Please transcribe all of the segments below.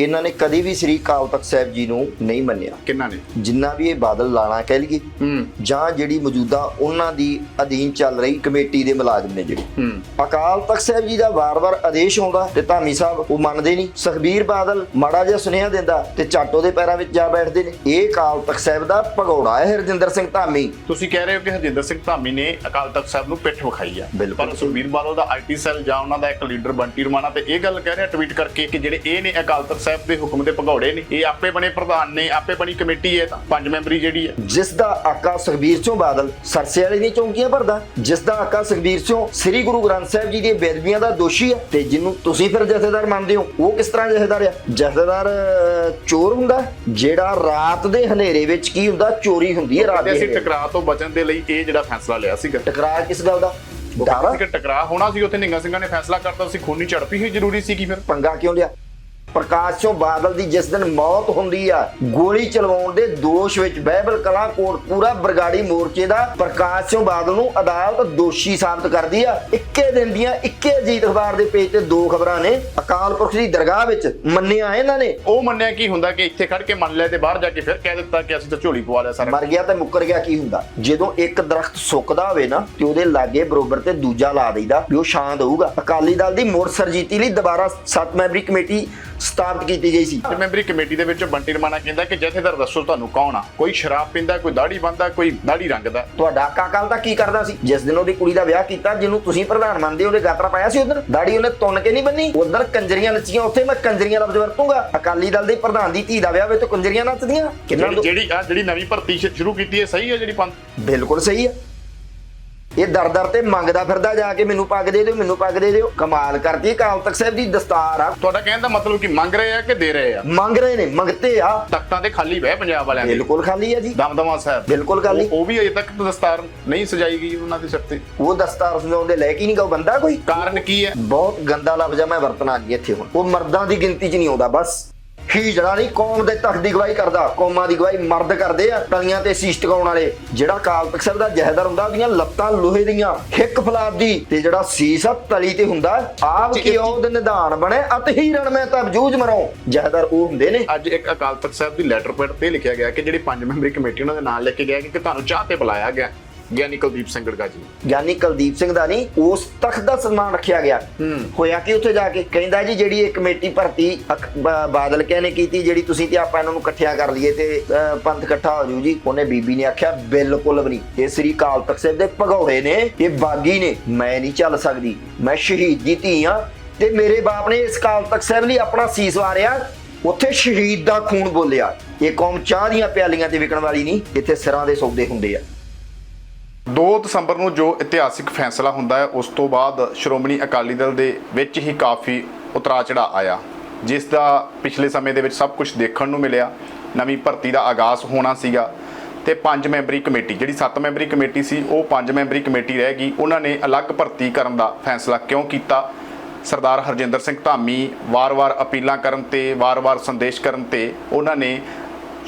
ਇਹਨਾਂ ਨੇ ਕਦੀ ਵੀ ਸ੍ਰੀ ਅਕਾਲ ਤਖਤ ਸਾਹਿਬ ਜੀ ਨੂੰ ਨਹੀਂ ਮੰਨਿਆ। ਕਿੰਨਾ ਨੇ? ਜਿੰਨਾ ਵੀ ਇਹ ਬਾਦਲ ਲਾਣਾ ਕਹਿ ਲਈਏ। ਜਾਂ ਜਿਹੜੀ ਮੌਜੂਦਾ ਉਹਨਾਂ ਦੀ ਅਧੀਨ ਚੱਲ ਰਹੀ ਕਮੇਟੀ ਦੇ ਮੁਲਾਜ਼ਮ ਨੇ ਜਿਹੜੇ। ਅਕਾਲ ਤਖਤ ਸਾਹਿਬ ਜੀ ਦਾ ਵਾਰ-ਵਾਰ ਆਦੇਸ਼ ਆਉਂਦਾ ਤੇ ਧਾਮੀ ਸਾਹਿਬ ਉਹ ਮੰਨਦੇ ਨਹੀਂ। ਸੁਖਬੀਰ ਬਾਦਲ ਮਾੜਾ ਜਿਹਾ ਸੁਨੇਹਾ ਦਿੰਦਾ ਤੇ ਚਾਟੋ ਦੇ ਪੈਰਾਂ ਵਿੱਚ ਜਾ ਬੈਠਦੇ ਨੇ। ਇਹ ਅਕਾਲ ਤਖਤ ਸਾਹਿਬ ਦਾ ਭਗੌੜਾ ਹੈ ਹਰਜਿੰਦਰ ਸਿੰਘ ਧਾਮੀ। ਤੁਸੀਂ ਕਹਿ ਰਹੇ ਹੋ ਕਿ ਹਰਜਿੰਦਰ ਸਿੰਘ ਧਾਮੀ ਨੇ ਅਕਾਲ ਤਖਤ ਸਾਹਿਬ ਨੂੰ ਪਿੱਠ ਵਿਖਾਈ ਆ। ਪਰ ਸੁਖਬੀਰ ਬਾਦਲ ਦਾ ਆਈਟੀ ਸੈੱਲ ਜਾਂ ਉਹਨਾਂ ਦਾ ਇੱਕ ਲੀਡਰ ਬੰਟੀ ਰਮਾਨਾ ਤੇ ਇਹ ਗੱਲ ਕਹਿ ਰਿਹਾ ਟਵੀਟ ਕਰਕੇ ਕਿ ਜਿਹੜੇ ਇਹ ਨੇ ਅਕਾਲ ਤਖਤ ਸਾਹਿਬ ਦੇ ਹੁਕਮ ਦੇ ਭਗੌੜੇ ਨੇ। ਇਹ ਆਪੇ ਬਣੇ ਪ੍ਰਧਾਨ ਨੇ ਆਪੇ ਬਣੀ ਕਮੇਟੀ ਹੈ ਤਾਂ। ਪੰਜ ਮੈਂਬਰੀ ਜਿਹੜੀ ਹੈ। ਜਿਸ ਦਾ ਆਕਾ ਸੁਖਬੀਰ ਸਿੰਘ ਬਾਦਲ ਸਰਸੇ ਵਾਲੇ ਦੀਆਂ ਚੌਂਕੀਆਂ ਭਰਦਾ ਜਿਸ ਦਾ ਆਕਾ ਸੁਖਬੀਰ ਸਿੰਘ ਸ੍ਰੀ ਗੁਰੂ ਗ੍ਰੰਥ ਸਾਹਿਬ ਜੀ ਦੀਆਂ ਬੇਦਬੀਆਂ ਦਾ ਦੋਸ਼ੀ ਹੈ ਤੇ ਜਿਹਨੂੰ ਤੁਸੀਂ ਫਿਰ ਜਥੇਦਾਰ ਮੰਨਦੇ ਹੋ ਉਹ ਕਿਸ ਤਰ੍ਹਾਂ ਜਥੇਦਾਰ ਆ? ਜਥੇਦਾਰ ਚੋਰ ਹੁੰਦਾ ਜਿਹੜਾ ਰਾਤ ਦੇ ਹਨੇਰੇ ਵਿੱਚ ਕੀ ਹੁੰਦਾ ਚੋਰੀ ਹੁੰਦੀ ਹੈ ਰਾਤ ਦੇ ਅਸੀਂ। ਟਕਰਾਅ ਤੋਂ ਬਚਣ ਦੇ ਲਈ ਇਹ ਜਿਹੜਾ ਫੈਸਲਾ ਲਿਆ ਸੀਗਾ। ਟਕਰਾਅ ਕਿਸ ਗੱਲ ਦਾ? ਡਰ ਕਿ ਟਕਰਾਅ ਹੋਣਾ ਸੀ ਉੱਥੇ ਨਿੰਗਾ ਸਿੰਘਾਂ ਨੇ ਫੈਸਲਾ ਕਰਤਾ ਸੀ ਖੂਨੀ ਝੜਪੀ ਹੀ ਜ਼ਰੂਰੀ ਸੀ ਕਿ ਫਿਰ? ਪੰਗਾ ਕਿਉਂ ਲਿਆ? ਪ੍ਰਕਾਸ਼ ਸਿੰਘ ਬਾਦਲ ਦੀ ਜਿਸ ਦਿਨ ਮੌਤ ਹੁੰਦੀ ਆ ਗੋਲੀ ਚਲਵਾਉਣ ਦੇ ਦੋਸ਼ ਵਿੱਚ ਬਹਿਬਲ ਕਲਾ ਕੋਟਪੂਰਾ ਬਰਗਾੜੀ ਮੋਰਚੇ ਦਾ ਪ੍ਰਕਾਸ਼ ਸਿੰਘ ਬਾਦਲ ਨੂੰ ਅਦਾਲਤ ਦੋਸ਼ੀ ਸਾਬਤ ਕਰਦੀ ਆ। ਇੱਕੇ ਦਿਨ ਦੀਆਂ ਇੱਕੇ ਅਜੀਤ ਅਖਬਾਰ ਦੇ ਪੇਜ ਤੇ ਦੋ ਖਬਰਾਂ ਨੇ। ਅਕਾਲ ਪੁਰਖ ਦੀ ਦਰਗਾਹ ਵਿੱਚ ਮੰਨਿਆ ਇਹਨਾਂ ਨੇ। ਉਹ ਮੰਨਿਆ ਕੀ ਹੁੰਦਾ ਕਿ ਇੱਥੇ ਖੜ ਕੇ ਮੰਨ ਲਿਆ ਤੇ ਬਾਹਰ ਜਾ ਕੇ ਫਿਰ ਕਹਿ ਦਿੱਤਾ ਕਿ ਅਸੀਂ ਤਾਂ ਝੋਲੀ ਪਵਾ ਲਿਆ ਸਾਰਾ। ਮਰ ਗਿਆ ਤੇ ਮੁੱਕਰ ਗਿਆ ਕੀ ਹੁੰਦਾ? ਜਦੋਂ ਇੱਕ ਦਰਖਤ ਸੁੱਕਦਾ ਹੋਵੇ ਨਾ ਤੇ ਉਹਦੇ ਲਾਗੇ ਬਰੋਬਰ ਤੇ ਦੂਜਾ ਲਾ ਦੇਈਦਾ ਵੀ ਉਹ ਛਾਂ ਦੇਊਗਾ ਅਕਾਲੀ ਦਲ ਦੀ ਮੁੜ ਸਰਜੀਤੀ ਲਈ ਦੁਬਾਰਾ ਸੱਤ ਮੈਂਬਰੀ ਕਮੇਟੀ ਸਥਾਪਿਤ ਕੀਤੀ ਗਈ ਸੀ। ਮੈਂਬਰੀ ਕਮੇਟੀ ਦੇ ਵਿੱਚ ਬੰਟੀ ਰਮਾਨਾ ਕਹਿੰਦਾ ਕਿ ਜਥੇਦਾਰ ਦੱਸੋ ਤੁਹਾਨੂੰ ਕੌਣ ਆ? ਕੋਈ ਸ਼ਰਾਬ ਪੀਂਦਾ ਕੋਈ ਦਾੜੀ ਬੰਦਾ ਕੋਈ ਦਾੜੀ ਰੰਗਦਾ। ਤੁਹਾਡਾ ਕਾਕਲ ਦਾ ਕੀ ਕਰਦਾ ਸੀ? ਜਿਸ ਦਿਨ ਉਹਦੀ ਕੁੜੀ ਦਾ ਵਿਆਹ ਕੀਤਾ ਜਿਹਨੂੰ ਤੁਸੀਂ ਪ੍ਰਧਾਨ ਮੰਨਦੇ ਹੋ, ਉਹਦੇ ਗਾਤਰਾ ਪਾਇਆ ਸੀ ਉਧਰ? ਦਾੜੀ ਉਹਨੇ ਤੁੰਨ ਕੇ ਨਹੀਂ ਬੰਨੀ? ਉਧਰ ਕੰਜਰੀਆਂ ਨੱਚੀਆਂ ਉੱਥੇ ਮੈਂ ਕੰਜਰੀਆਂ ਲਫ਼ਜ਼ ਵਰਤੂੰਗਾ। ਅਕਾਲੀ ਦਲ ਦੇ ਪ੍ਰਧਾਨ ਦੀ ਧੀ ਦਾ ਵਿਆਹ ਵੇ ਤਾਂ ਕੰਜਰੀਆਂ ਨੱਚਦੀਆਂ। ਕਿੰਨਾ ਜਿਹੜੀ ਆ ਜਿਹੜੀ ਨਵੀਂ ਭਰਤੀ ਸ਼ੁਰੂ ਕੀਤੀ ਹੈ ਸਹੀ ਹੈ ਜਿਹੜੀ ਪੰਥ? ਬਿਲਕੁਲ ਸਹੀ ਹੈ। ਇਹ ਦਰ ਦਰ ਤੇ ਮੰਗਦਾ ਫਿਰਦਾ ਜਾ ਕੇ ਮੈਨੂੰ ਪੱਗ ਦੇ ਦਿਓ ਮੈਨੂੰ ਪੱਗ ਦੇ ਦਿਓ। ਕਮਾਲ ਕਰਦੀ ਅਕਾਲ ਤਖਤ ਸਾਹਿਬ ਦੀ ਦਸਤਾਰ ਆ। ਤੁਹਾਡਾ ਕਹਿਣ ਦਾ ਮਤਲਬ ਕਿ ਮੰਗ ਰਹੇ ਆ ਕਿ ਦੇ ਰਹੇ ਆ? ਮੰਗ ਰਹੇ ਨੇ ਮੰਗਤੇ ਆ। ਤਖਤਾਂ ਤੇ ਖਾਲੀ ਬਹਿ ਪੰਜਾਬ ਵਾਲਿਆਂ ਦੇ। ਬਿਲਕੁਲ ਖਾਲੀ ਹੈ ਜੀ। ਦਮਦਮਾ ਸਾਹਿਬ। ਬਿਲਕੁਲ ਖਾਲੀ। ਉਹ- ਵੀ ਅਜੇ ਤੱਕ ਦਸਤਾਰ ਨਹੀਂ ਸਜਾਈ ਗਈ ਉਹਨਾਂ ਦੇ ਸਿਰ ਤੇ। ਉਹ ਦਸਤਾਰ ਸਜਾਉਂਦੇ ਲੈ ਕੇ ਨਹੀਂ ਉਹ ਬੰਦਾ ਕੋਈ? ਕਾਰਨ ਕੀ ਹੈ? ਬਹੁਤ ਗੰਦਾ ਲਫ਼ਜ਼ ਆ ਮੈਂ ਵਰਤਣਾ ਨਹੀਂ ਇੱਥੇ ਹੁਣ। ਉਹ ਮਰਦਾਂ ਦੀ ਗਿਣਤੀ 'ਚ ਨਹੀਂ ਆਉਂਦਾ ਬਸ। ਹੀ ਜਿਹੜਾ ਨਹੀਂ ਕੌਮ ਦੇ ਤਖਤ ਦੀ ਗਵਾਹੀ ਕਰਦਾ। ਕੌਮਾਂ ਦੀ ਗਵਾਹੀ ਮਰਦ ਕਰਦੇ ਆ ਤਲੀਆਂ ਤੇ ਸੀਸ ਟਿਕਾਉਣ ਵਾਲੇ। ਜਿਹੜਾ ਕਾਲ ਤਖਤ ਸਾਹਿਬ ਦਾ ਜਹਦਰ ਹੁੰਦਾ ਉਹਦੀਆਂ ਲੱਤਾਂ ਲੋਹੇ ਦੀਆਂ ਹਿੱਕ ਫਲਾਦ ਦੀ। ਤੇ ਜਿਹੜਾ ਸੀਸ ਆ ਤਲੀ ਤੇ ਹੁੰਦਾ ਆਪ ਕੀ ਉਹਦ ਨਿਧਾਨ ਬਣੇ? ਅਤ ਹੀ ਰਣ ਮੈਂ ਤਬ ਜੂਝ ਮਰੋ ਜਹਦਰ ਉਹ ਹੁੰਦੇ ਨੇ। ਅੱਜ ਇੱਕ ਅਕਾਲ ਤਖਤ ਸਾਹਿਬ ਦੀ ਲੈਟਰ ਪੈਡ ਤੇ ਲਿਖਿਆ ਗਿਆ ਕਿ ਜਿਹੜੀ ਪੰਜ ਮੈਂਬਰੀ ਕਮੇਟੀ ਉਹਨਾਂ ਦੇ ਨਾਂ ਲਿਖ ਕੇ ਗਿਆ ਕਿ ਤੁਹਾਨੂੰ ਚਾਹ ਤੇ ਬੁਲਾਇਆ ਗਿਆ। ਗਿਆਨੀ ਕੁਲਦੀਪ ਸਿੰਘ ਗੜਗਾ ਜੀ। ਗਿਆਨੀ ਕੁਲਦੀਪ ਸਿੰਘ ਦਾ ਨਹੀਂ ਉਸ ਤਖਤ ਦਾ ਸਨਮਾਨ ਰੱਖਿਆ ਗਿਆ। ਹੋਇਆ ਕਿ ਉੱਥੇ ਜਾ ਕੇ? ਕਹਿੰਦਾ ਜੀ ਜਿਹੜੀ ਇਹ ਕਮੇਟੀ ਭਰਤੀ ਬਾਦਲ ਕਿਆ ਨੇ ਕੀਤੀ ਜਿਹੜੀ ਤੁਸੀਂ ਤੇ ਆਪਾਂ ਇਹਨਾਂ ਨੂੰ ਇਕੱਠਿਆ ਕਰ ਲਈਏ ਤੇ ਪੰਥ ਇਕੱਠਾ ਹੋ ਜੂ ਜੀ ਉਹਨੇ ਬੀਬੀ ਨੇ ਆਖਿਆ ਬਿਲਕੁਲ ਵੀ ਨਹੀਂ। ਇਹ ਸ੍ਰੀ ਕਾਲ ਤਖਤ ਸਾਹਿਬ ਦੇ ਭਗੌੜੇ ਨੇ ਇਹ ਬਾਗੀ ਨੇ। ਮੈਂ ਨਹੀਂ ਚੱਲ ਸਕਦੀ। ਮੈਂ ਸ਼ਹੀਦ ਦੀ ਧੀ ਆ ਤੇ ਮੇਰੇ ਬਾਪ ਨੇ ਇਸ ਕਾਲ ਤਖਤ ਸਾਹਿਬ ਲਈ ਆਪਣਾ ਸੀਸ ਵਾਰਿਆ ਉੱਥੇ ਸ਼ਹੀਦ ਦਾ ਖੂਨ ਬੋਲਿਆ। ਇਹ ਕੌਮ ਚਾਹ ਦੀਆਂ ਪਿਆਲੀਆਂ ਤੇ ਵਿਕਣ ਵਾਲੀ ਨਹੀਂ ਇੱਥੇ ਸਿਰਾਂ ਦੇ ਸੌਦੇ ਹੁੰਦੇ ਆ। 2 ਦਸੰਬਰ ਨੂੰ ਜੋ ਇਤਿਹਾਸਿਕ ਫੈਸਲਾ ਹੁੰਦਾ ਹੈ, ਉਸ ਤੋਂ ਬਾਅਦ ਸ਼੍ਰੋਮਣੀ ਅਕਾਲੀ ਦਲ ਦੇ ਵਿੱਚ ਹੀ ਕਾਫੀ ਉਤਰਾ ਚੜਾ ਆਇਆ, ਜਿਸ ਦਾ ਪਿਛਲੇ ਸਮੇਂ ਦੇ ਵਿੱਚ ਸਭ ਕੁਝ ਦੇਖਣ ਨੂੰ ਮਿਲਿਆ। ਨਵੀਂ ਭਰਤੀ ਦਾ ਆਗਾਜ਼ ਹੋਣਾ ਸੀਗਾ ਤੇ ਪੰਜ ਮੈਂਬਰੀ ਕਮੇਟੀ, ਜਿਹੜੀ 7 ਮੈਂਬਰੀ ਕਮੇਟੀ ਸੀ, ਉਹ ਪੰਜ ਮੈਂਬਰੀ ਕਮੇਟੀ ਰਹਿ ਗਈ। ਉਹਨਾਂ ਨੇ ਅਲੱਗ ਭਰਤੀ ਕਰਨ ਦਾ ਫੈਸਲਾ ਕਿਉਂ ਕੀਤਾ? ਸਰਦਾਰ ਹਰਜਿੰਦਰ ਸਿੰਘ ਧਾਮੀ ਵਾਰ-ਵਾਰ ਅਪੀਲਾਂ ਕਰਨ ਤੇ, ਵਾਰ-ਵਾਰ ਸੰਦੇਸ਼ ਕਰਨ ਤੇ, ਉਹਨਾਂ ਨੇ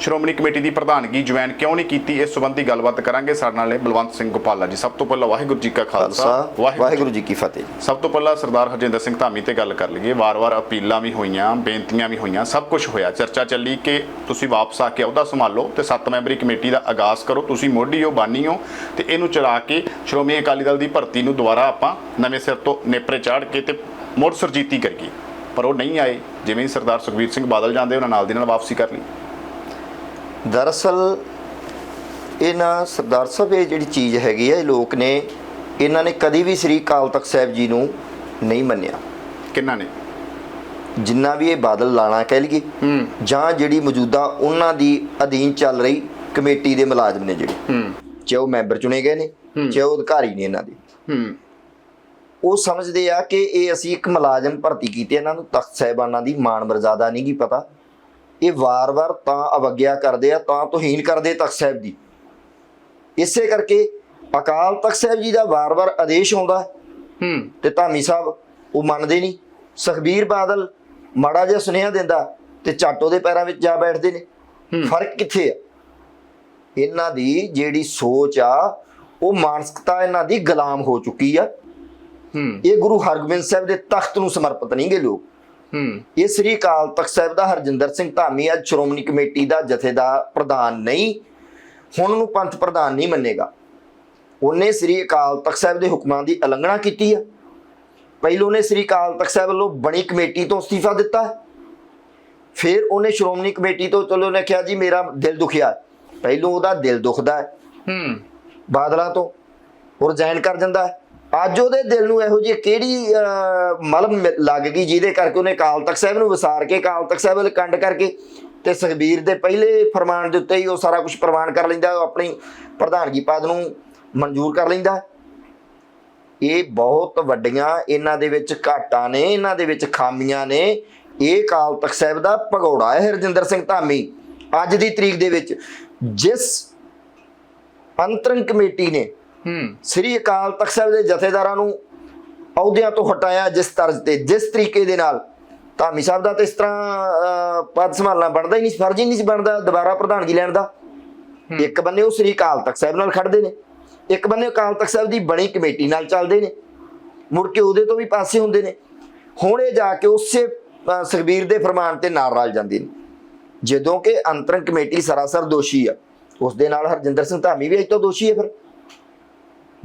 ਸ਼੍ਰੋਮਣੀ ਕਮੇਟੀ ਦੀ ਪ੍ਰਧਾਨਗੀ ਜੁਆਇਨ ਕਿਉਂ ਨਹੀਂ ਕੀਤੀ ਇਸ ਸੰਬੰਧੀ ਗੱਲਬਾਤ ਕਰਾਂਗੇ। ਸਾਡੇ ਨਾਲ ਬਲਵੰਤ ਸਿੰਘ ਗੋਪਾਲਾ ਜੀ। ਸਭ ਤੋਂ ਪਹਿਲਾਂ ਵਾਹਿਗੁਰੂ ਜੀ ਕਾ ਖਾਲਸਾ ਵਾਹਿਗੁਰੂ ਜੀ ਕੀ ਫਤਿਹ। ਸਭ ਤੋਂ ਪਹਿਲਾਂ ਸਰਦਾਰ ਹਰਜਿੰਦਰ ਸਿੰਘ ਧਾਮੀ ਤੇ ਗੱਲ ਕਰ ਲਈਏ। ਵਾਰ-ਵਾਰ ਅਪੀਲਾਂ ਵੀ ਹੋਈਆਂ ਬੇਨਤੀਆਂ ਵੀ ਹੋਈਆਂ ਸਭ ਕੁਝ ਹੋਇਆ। ਚਰਚਾ ਚੱਲੀ ਕਿ ਤੁਸੀਂ ਵਾਪਸ ਆ ਕੇ ਅਹੁਦਾ ਸੰਭਾਲੋ ਤੇ ਸੱਤ ਮੈਂਬਰੀ ਕਮੇਟੀ ਦਾ ਆਗਾਜ਼ ਕਰੋ। ਤੁਸੀਂ ਮੋਢੀ ਹੋ ਬਾਨੀ ਹੋ ਤੇ ਇਹਨੂੰ ਚਲਾ ਕੇ ਸ਼੍ਰੋਮਣੀ ਅਕਾਲੀ ਦਲ ਦੀ ਭਰਤੀ ਨੂੰ ਦੁਬਾਰਾ ਆਪਾਂ ਨਵੇਂ ਸਿਰ ਤੋਂ ਨੇਪਰੇ ਚਾੜ ਕੇ ਤੇ ਮੁੜ ਸਰਜੀਤੀ ਕਰੀਏ। ਪਰ ਉਹ ਨਹੀਂ ਆਏ ਜਿਵੇਂ ਸਰਦਾਰ ਸੁਖਬੀਰ ਸਿੰਘ ਬਾਦਲ ਜਾਂਦੇ ਉਹਨਾਂ ਨਾਲ ਦੀ ਨਾਲ ਵਾਪਸੀ ਕਰ ਲਈ। ਦਰਅਸਲ ਇਹਨਾਂ ਸਰਦਾਰ ਸਾਹਿਬ ਇਹ ਜਿਹੜੀ ਚੀਜ਼ ਹੈਗੀ ਆ ਇਹ ਲੋਕ ਨੇ ਇਹਨਾਂ ਨੇ ਕਦੀ ਵੀ ਸ੍ਰੀ ਅਕਾਲ ਤਖਤ ਸਾਹਿਬ ਜੀ ਨੂੰ ਨਹੀਂ ਮੰਨਿਆ। ਕਿੰਨਾ ਨੇ? ਜਿੰਨਾ ਵੀ ਇਹ ਬਾਦਲ ਲਾਣਾ ਕਹਿ ਲਈਏ ਹੂੰ। ਜਾਂ ਜਿਹੜੀ ਮੌਜੂਦਾ ਉਹਨਾਂ ਦੀ ਅਧੀਨ ਚੱਲ ਰਹੀ ਕਮੇਟੀ ਦੇ ਮੁਲਾਜ਼ਮ ਨੇ ਜਿਹੜੇ। ਹੂੰ। ਚਾਹੇ ਉਹ ਮੈਂਬਰ ਚੁਣੇ ਗਏ ਨੇ। ਚਾਹੇ ਉਹ ਅਧਿਕਾਰੀ ਨੇ ਇਹਨਾਂ ਦੇ। ਹੂੰ। ਉਹ ਸਮਝਦੇ ਆ ਕਿ ਇਹ ਅਸੀਂ ਇੱਕ ਮੁਲਾਜ਼ਮ ਭਰਤੀ ਕੀਤੇ ਇਹਨਾਂ ਨੂੰ ਤਖਤ ਸਾਹਿਬਾਨਾਂ ਦੀ ਮਾਣ ਮਰਜ਼ਾਦਾ ਨਹੀਂ ਗੀ ਪਤਾ। ਇਹ ਵਾਰ-ਵਾਰ ਤਾਂ ਅਵਗਿਆ ਕਰਦੇ ਆ ਤਾਂ ਤੋਹੀਨ ਕਰਦੇ ਤਖਤ ਸਾਹਿਬ ਦੀ। ਇਸੇ ਕਰਕੇ ਅਕਾਲ ਤਖਤ ਸਾਹਿਬ ਜੀ ਦਾ ਵਾਰ-ਵਾਰ ਆਦੇਸ਼ ਆਉਂਦਾ ਹੂੰ। ਤੇ ਧਾਮੀ ਸਾਹਿਬ ਉਹ ਮੰਨਦੇ ਨਹੀਂ। ਸੁਖਬੀਰ ਬਾਦਲ ਮਾੜਾ ਜਿਹਾ ਸੁਨੇਹਾ ਦਿੰਦਾ ਤੇ ਚਾਟੋ ਦੇ ਪੈਰਾਂ ਵਿੱਚ ਜਾ ਬੈਠਦੇ ਨੇ। ਫ਼ਰਕ ਕਿੱਥੇ ਆ? ਇਹਨਾਂ ਦੀ ਜਿਹੜੀ ਸੋਚ ਆ ਉਹ ਮਾਨਸਿਕਤਾ ਇਹਨਾਂ ਦੀ ਗੁਲਾਮ ਹੋ ਚੁੱਕੀ ਆ। ਹੂੰ। ਇਹ ਗੁਰੂ ਹਰਗੋਬਿੰਦ ਸਾਹਿਬ ਦੇ ਤਖਤ ਨੂੰ ਸਮਰਪਿਤ ਨਹੀਂ ਗੇ ਲੋਕ। ਇਹ ਸ੍ਰੀ ਅਕਾਲ ਤਖਤ ਸਾਹਿਬ ਦਾ ਹਰਜਿੰਦਰ ਸਿੰਘ ਧਾਮੀ ਅੱਜ ਸ਼੍ਰੋਮਣੀ ਕਮੇਟੀ ਦਾ ਜਥੇਦਾਰ ਪ੍ਰਧਾਨ ਨਹੀਂ ਹੁਣ ਉਹਨੂੰ ਪੰਥ ਪ੍ਰਧਾਨ ਨਹੀਂ ਮੰਨੇਗਾ। ਉਹਨੇ ਸ੍ਰੀ ਅਕਾਲ ਤਖਤ ਸਾਹਿਬ ਦੇ ਹੁਕਮਾਂ ਦੀ ਉਲੰਘਣਾ ਕੀਤੀ ਹੈ ਪਹਿਲੋਂ ਉਹਨੇ ਸ੍ਰੀ ਅਕਾਲ ਤਖਤ ਸਾਹਿਬ ਵੱਲੋਂ ਬਣੀ ਕਮੇਟੀ ਤੋਂ ਅਸਤੀਫਾ ਦਿੱਤਾ। ਫਿਰ ਉਹਨੇ ਸ਼੍ਰੋਮਣੀ ਕਮੇਟੀ ਤੋਂ ਚਲੋ ਉਹਨੇ ਕਿਹਾ ਜੀ ਮੇਰਾ ਦਿਲ ਦੁਖਿਆ। ਪਹਿਲੋਂ ਉਹਦਾ ਦਿਲ ਦੁਖਦਾ ਹੈ। ਹੂੰ। ਬਾਦਲਾਂ ਤੋਂ ਉਹ ਰਿਜ਼ਾਈਨ ਕਰ ਜਾਂਦਾ ਹੈ। ਅੱਜ ਉਹਦੇ ਦਿਲ ਨੂੰ ਇਹੋ ਜਿਹੀ ਕਿਹੜੀ ਅਹ, ਮਲਮ ਮਿ- ਲੱਗ ਗਈ ਜਿਹਦੇ ਕਰਕੇ ਉਹਨੇ ਕਾਲ ਤਖਤ ਸਾਹਿਬ ਨੂੰ ਵਿਸਾਰ ਕੇ ਕਾਲ ਤਖਤ ਸਾਹਿਬ ਵੱਲ ਕੰਡ ਕਰਕੇ ਤੇ ਸੁਖਬੀਰ ਦੇ ਪਹਿਲੇ ਫਰਮਾਨ ਦੇ ਉੱਤੇ ਹੀ ਉਹ ਸਾਰਾ ਕੁਝ ਪ੍ਰਵਾਨ ਕਰ ਲੈਂਦਾ ਉਹ ਆਪਣੀ ਪ੍ਰਧਾਨਗੀ ਪਦ ਨੂੰ ਮਨਜ਼ੂਰ ਕਰ ਲੈਂਦਾ। ਇਹ ਬਹੁਤ ਵੱਡੀਆਂ ਇਹਨਾਂ ਦੇ ਵਿੱਚ ਘਾਟਾਂ ਨੇ ਇਹਨਾਂ ਦੇ ਵਿੱਚ ਖਾਮੀਆਂ ਨੇ। ਇਹ ਕਾਲ ਤਖਤ ਸਾਹਿਬ ਦਾ ਭਗੌੜਾ ਹੈ ਹਰਜਿੰਦਰ ਸਿੰਘ ਧਾਮੀ। ਅੱਜ ਦੀ ਤਰੀਕ ਦੇ ਵਿੱਚ ਜਿਸ ਅੰਤਰੰਗ ਕਮੇਟੀ ਨੇ ਹੂੰ। ਸ੍ਰੀ ਅਕਾਲ ਤਖਤ ਸਾਹਿਬ ਦੇ ਜਥੇਦਾਰਾਂ ਨੂੰ ਅਹੁਦਿਆਂ ਤੋਂ ਹਟਾਇਆ ਜਿਸ ਤਰ੍ਹਾਂ ਤੇ ਜਿਸ ਤਰੀਕੇ ਦੇ ਨਾਲ। ਧਾਮੀ ਸਾਹਿਬ ਦਾ ਤੇ ਇਸ ਤਰ੍ਹਾਂ ਪਦ ਸੰਭਾਲਣਾ ਬਣਦਾ ਹੀ ਨਹੀਂ ਫਰਜ਼ ਹੀ ਨਹੀਂ ਬਣਦਾ ਦੁਬਾਰਾ ਪ੍ਰਧਾਨਗੀ ਲੈਣ ਦਾ। ਇੱਕ ਬੰਨੇ ਉਹ ਸ੍ਰੀ ਅਕਾਲ ਤਖਤ ਸਾਹਿਬ ਨਾਲ ਖੜਦੇ ਨੇ ਇੱਕ ਬੰਨੇ ਅਕਾਲ ਤਖਤ ਸਾਹਿਬ ਦੀ ਬਣੀ ਕਮੇਟੀ ਨਾਲ ਚੱਲਦੇ ਨੇ ਮੁੜ ਕੇ ਉਹਦੇ ਤੋਂ ਵੀ ਪਾਸੇ ਹੁੰਦੇ ਨੇ। ਹੁਣ ਇਹ ਜਾ ਕੇ ਉਸੇ ਅਹ, ਸੁਖਬੀਰ ਦੇ ਫਰਮਾਨ ਤੇ ਨਾਲ ਰਲ ਜਾਂਦੇ ਨੇ। ਜਦੋਂ ਕਿ ਅੰਤਰੰਗ ਕਮੇਟੀ ਸਰਾਸਰ ਦੋਸ਼ੀ ਆ। ਉਸ ਦੇ ਨਾਲ ਹਰਜਿੰਦਰ ਸਿੰਘ ਧਾਮੀ ਵੀ ਅੱਜ ਤੋਂ ਦੋਸ਼ੀ ਹੈ ਫਿਰ।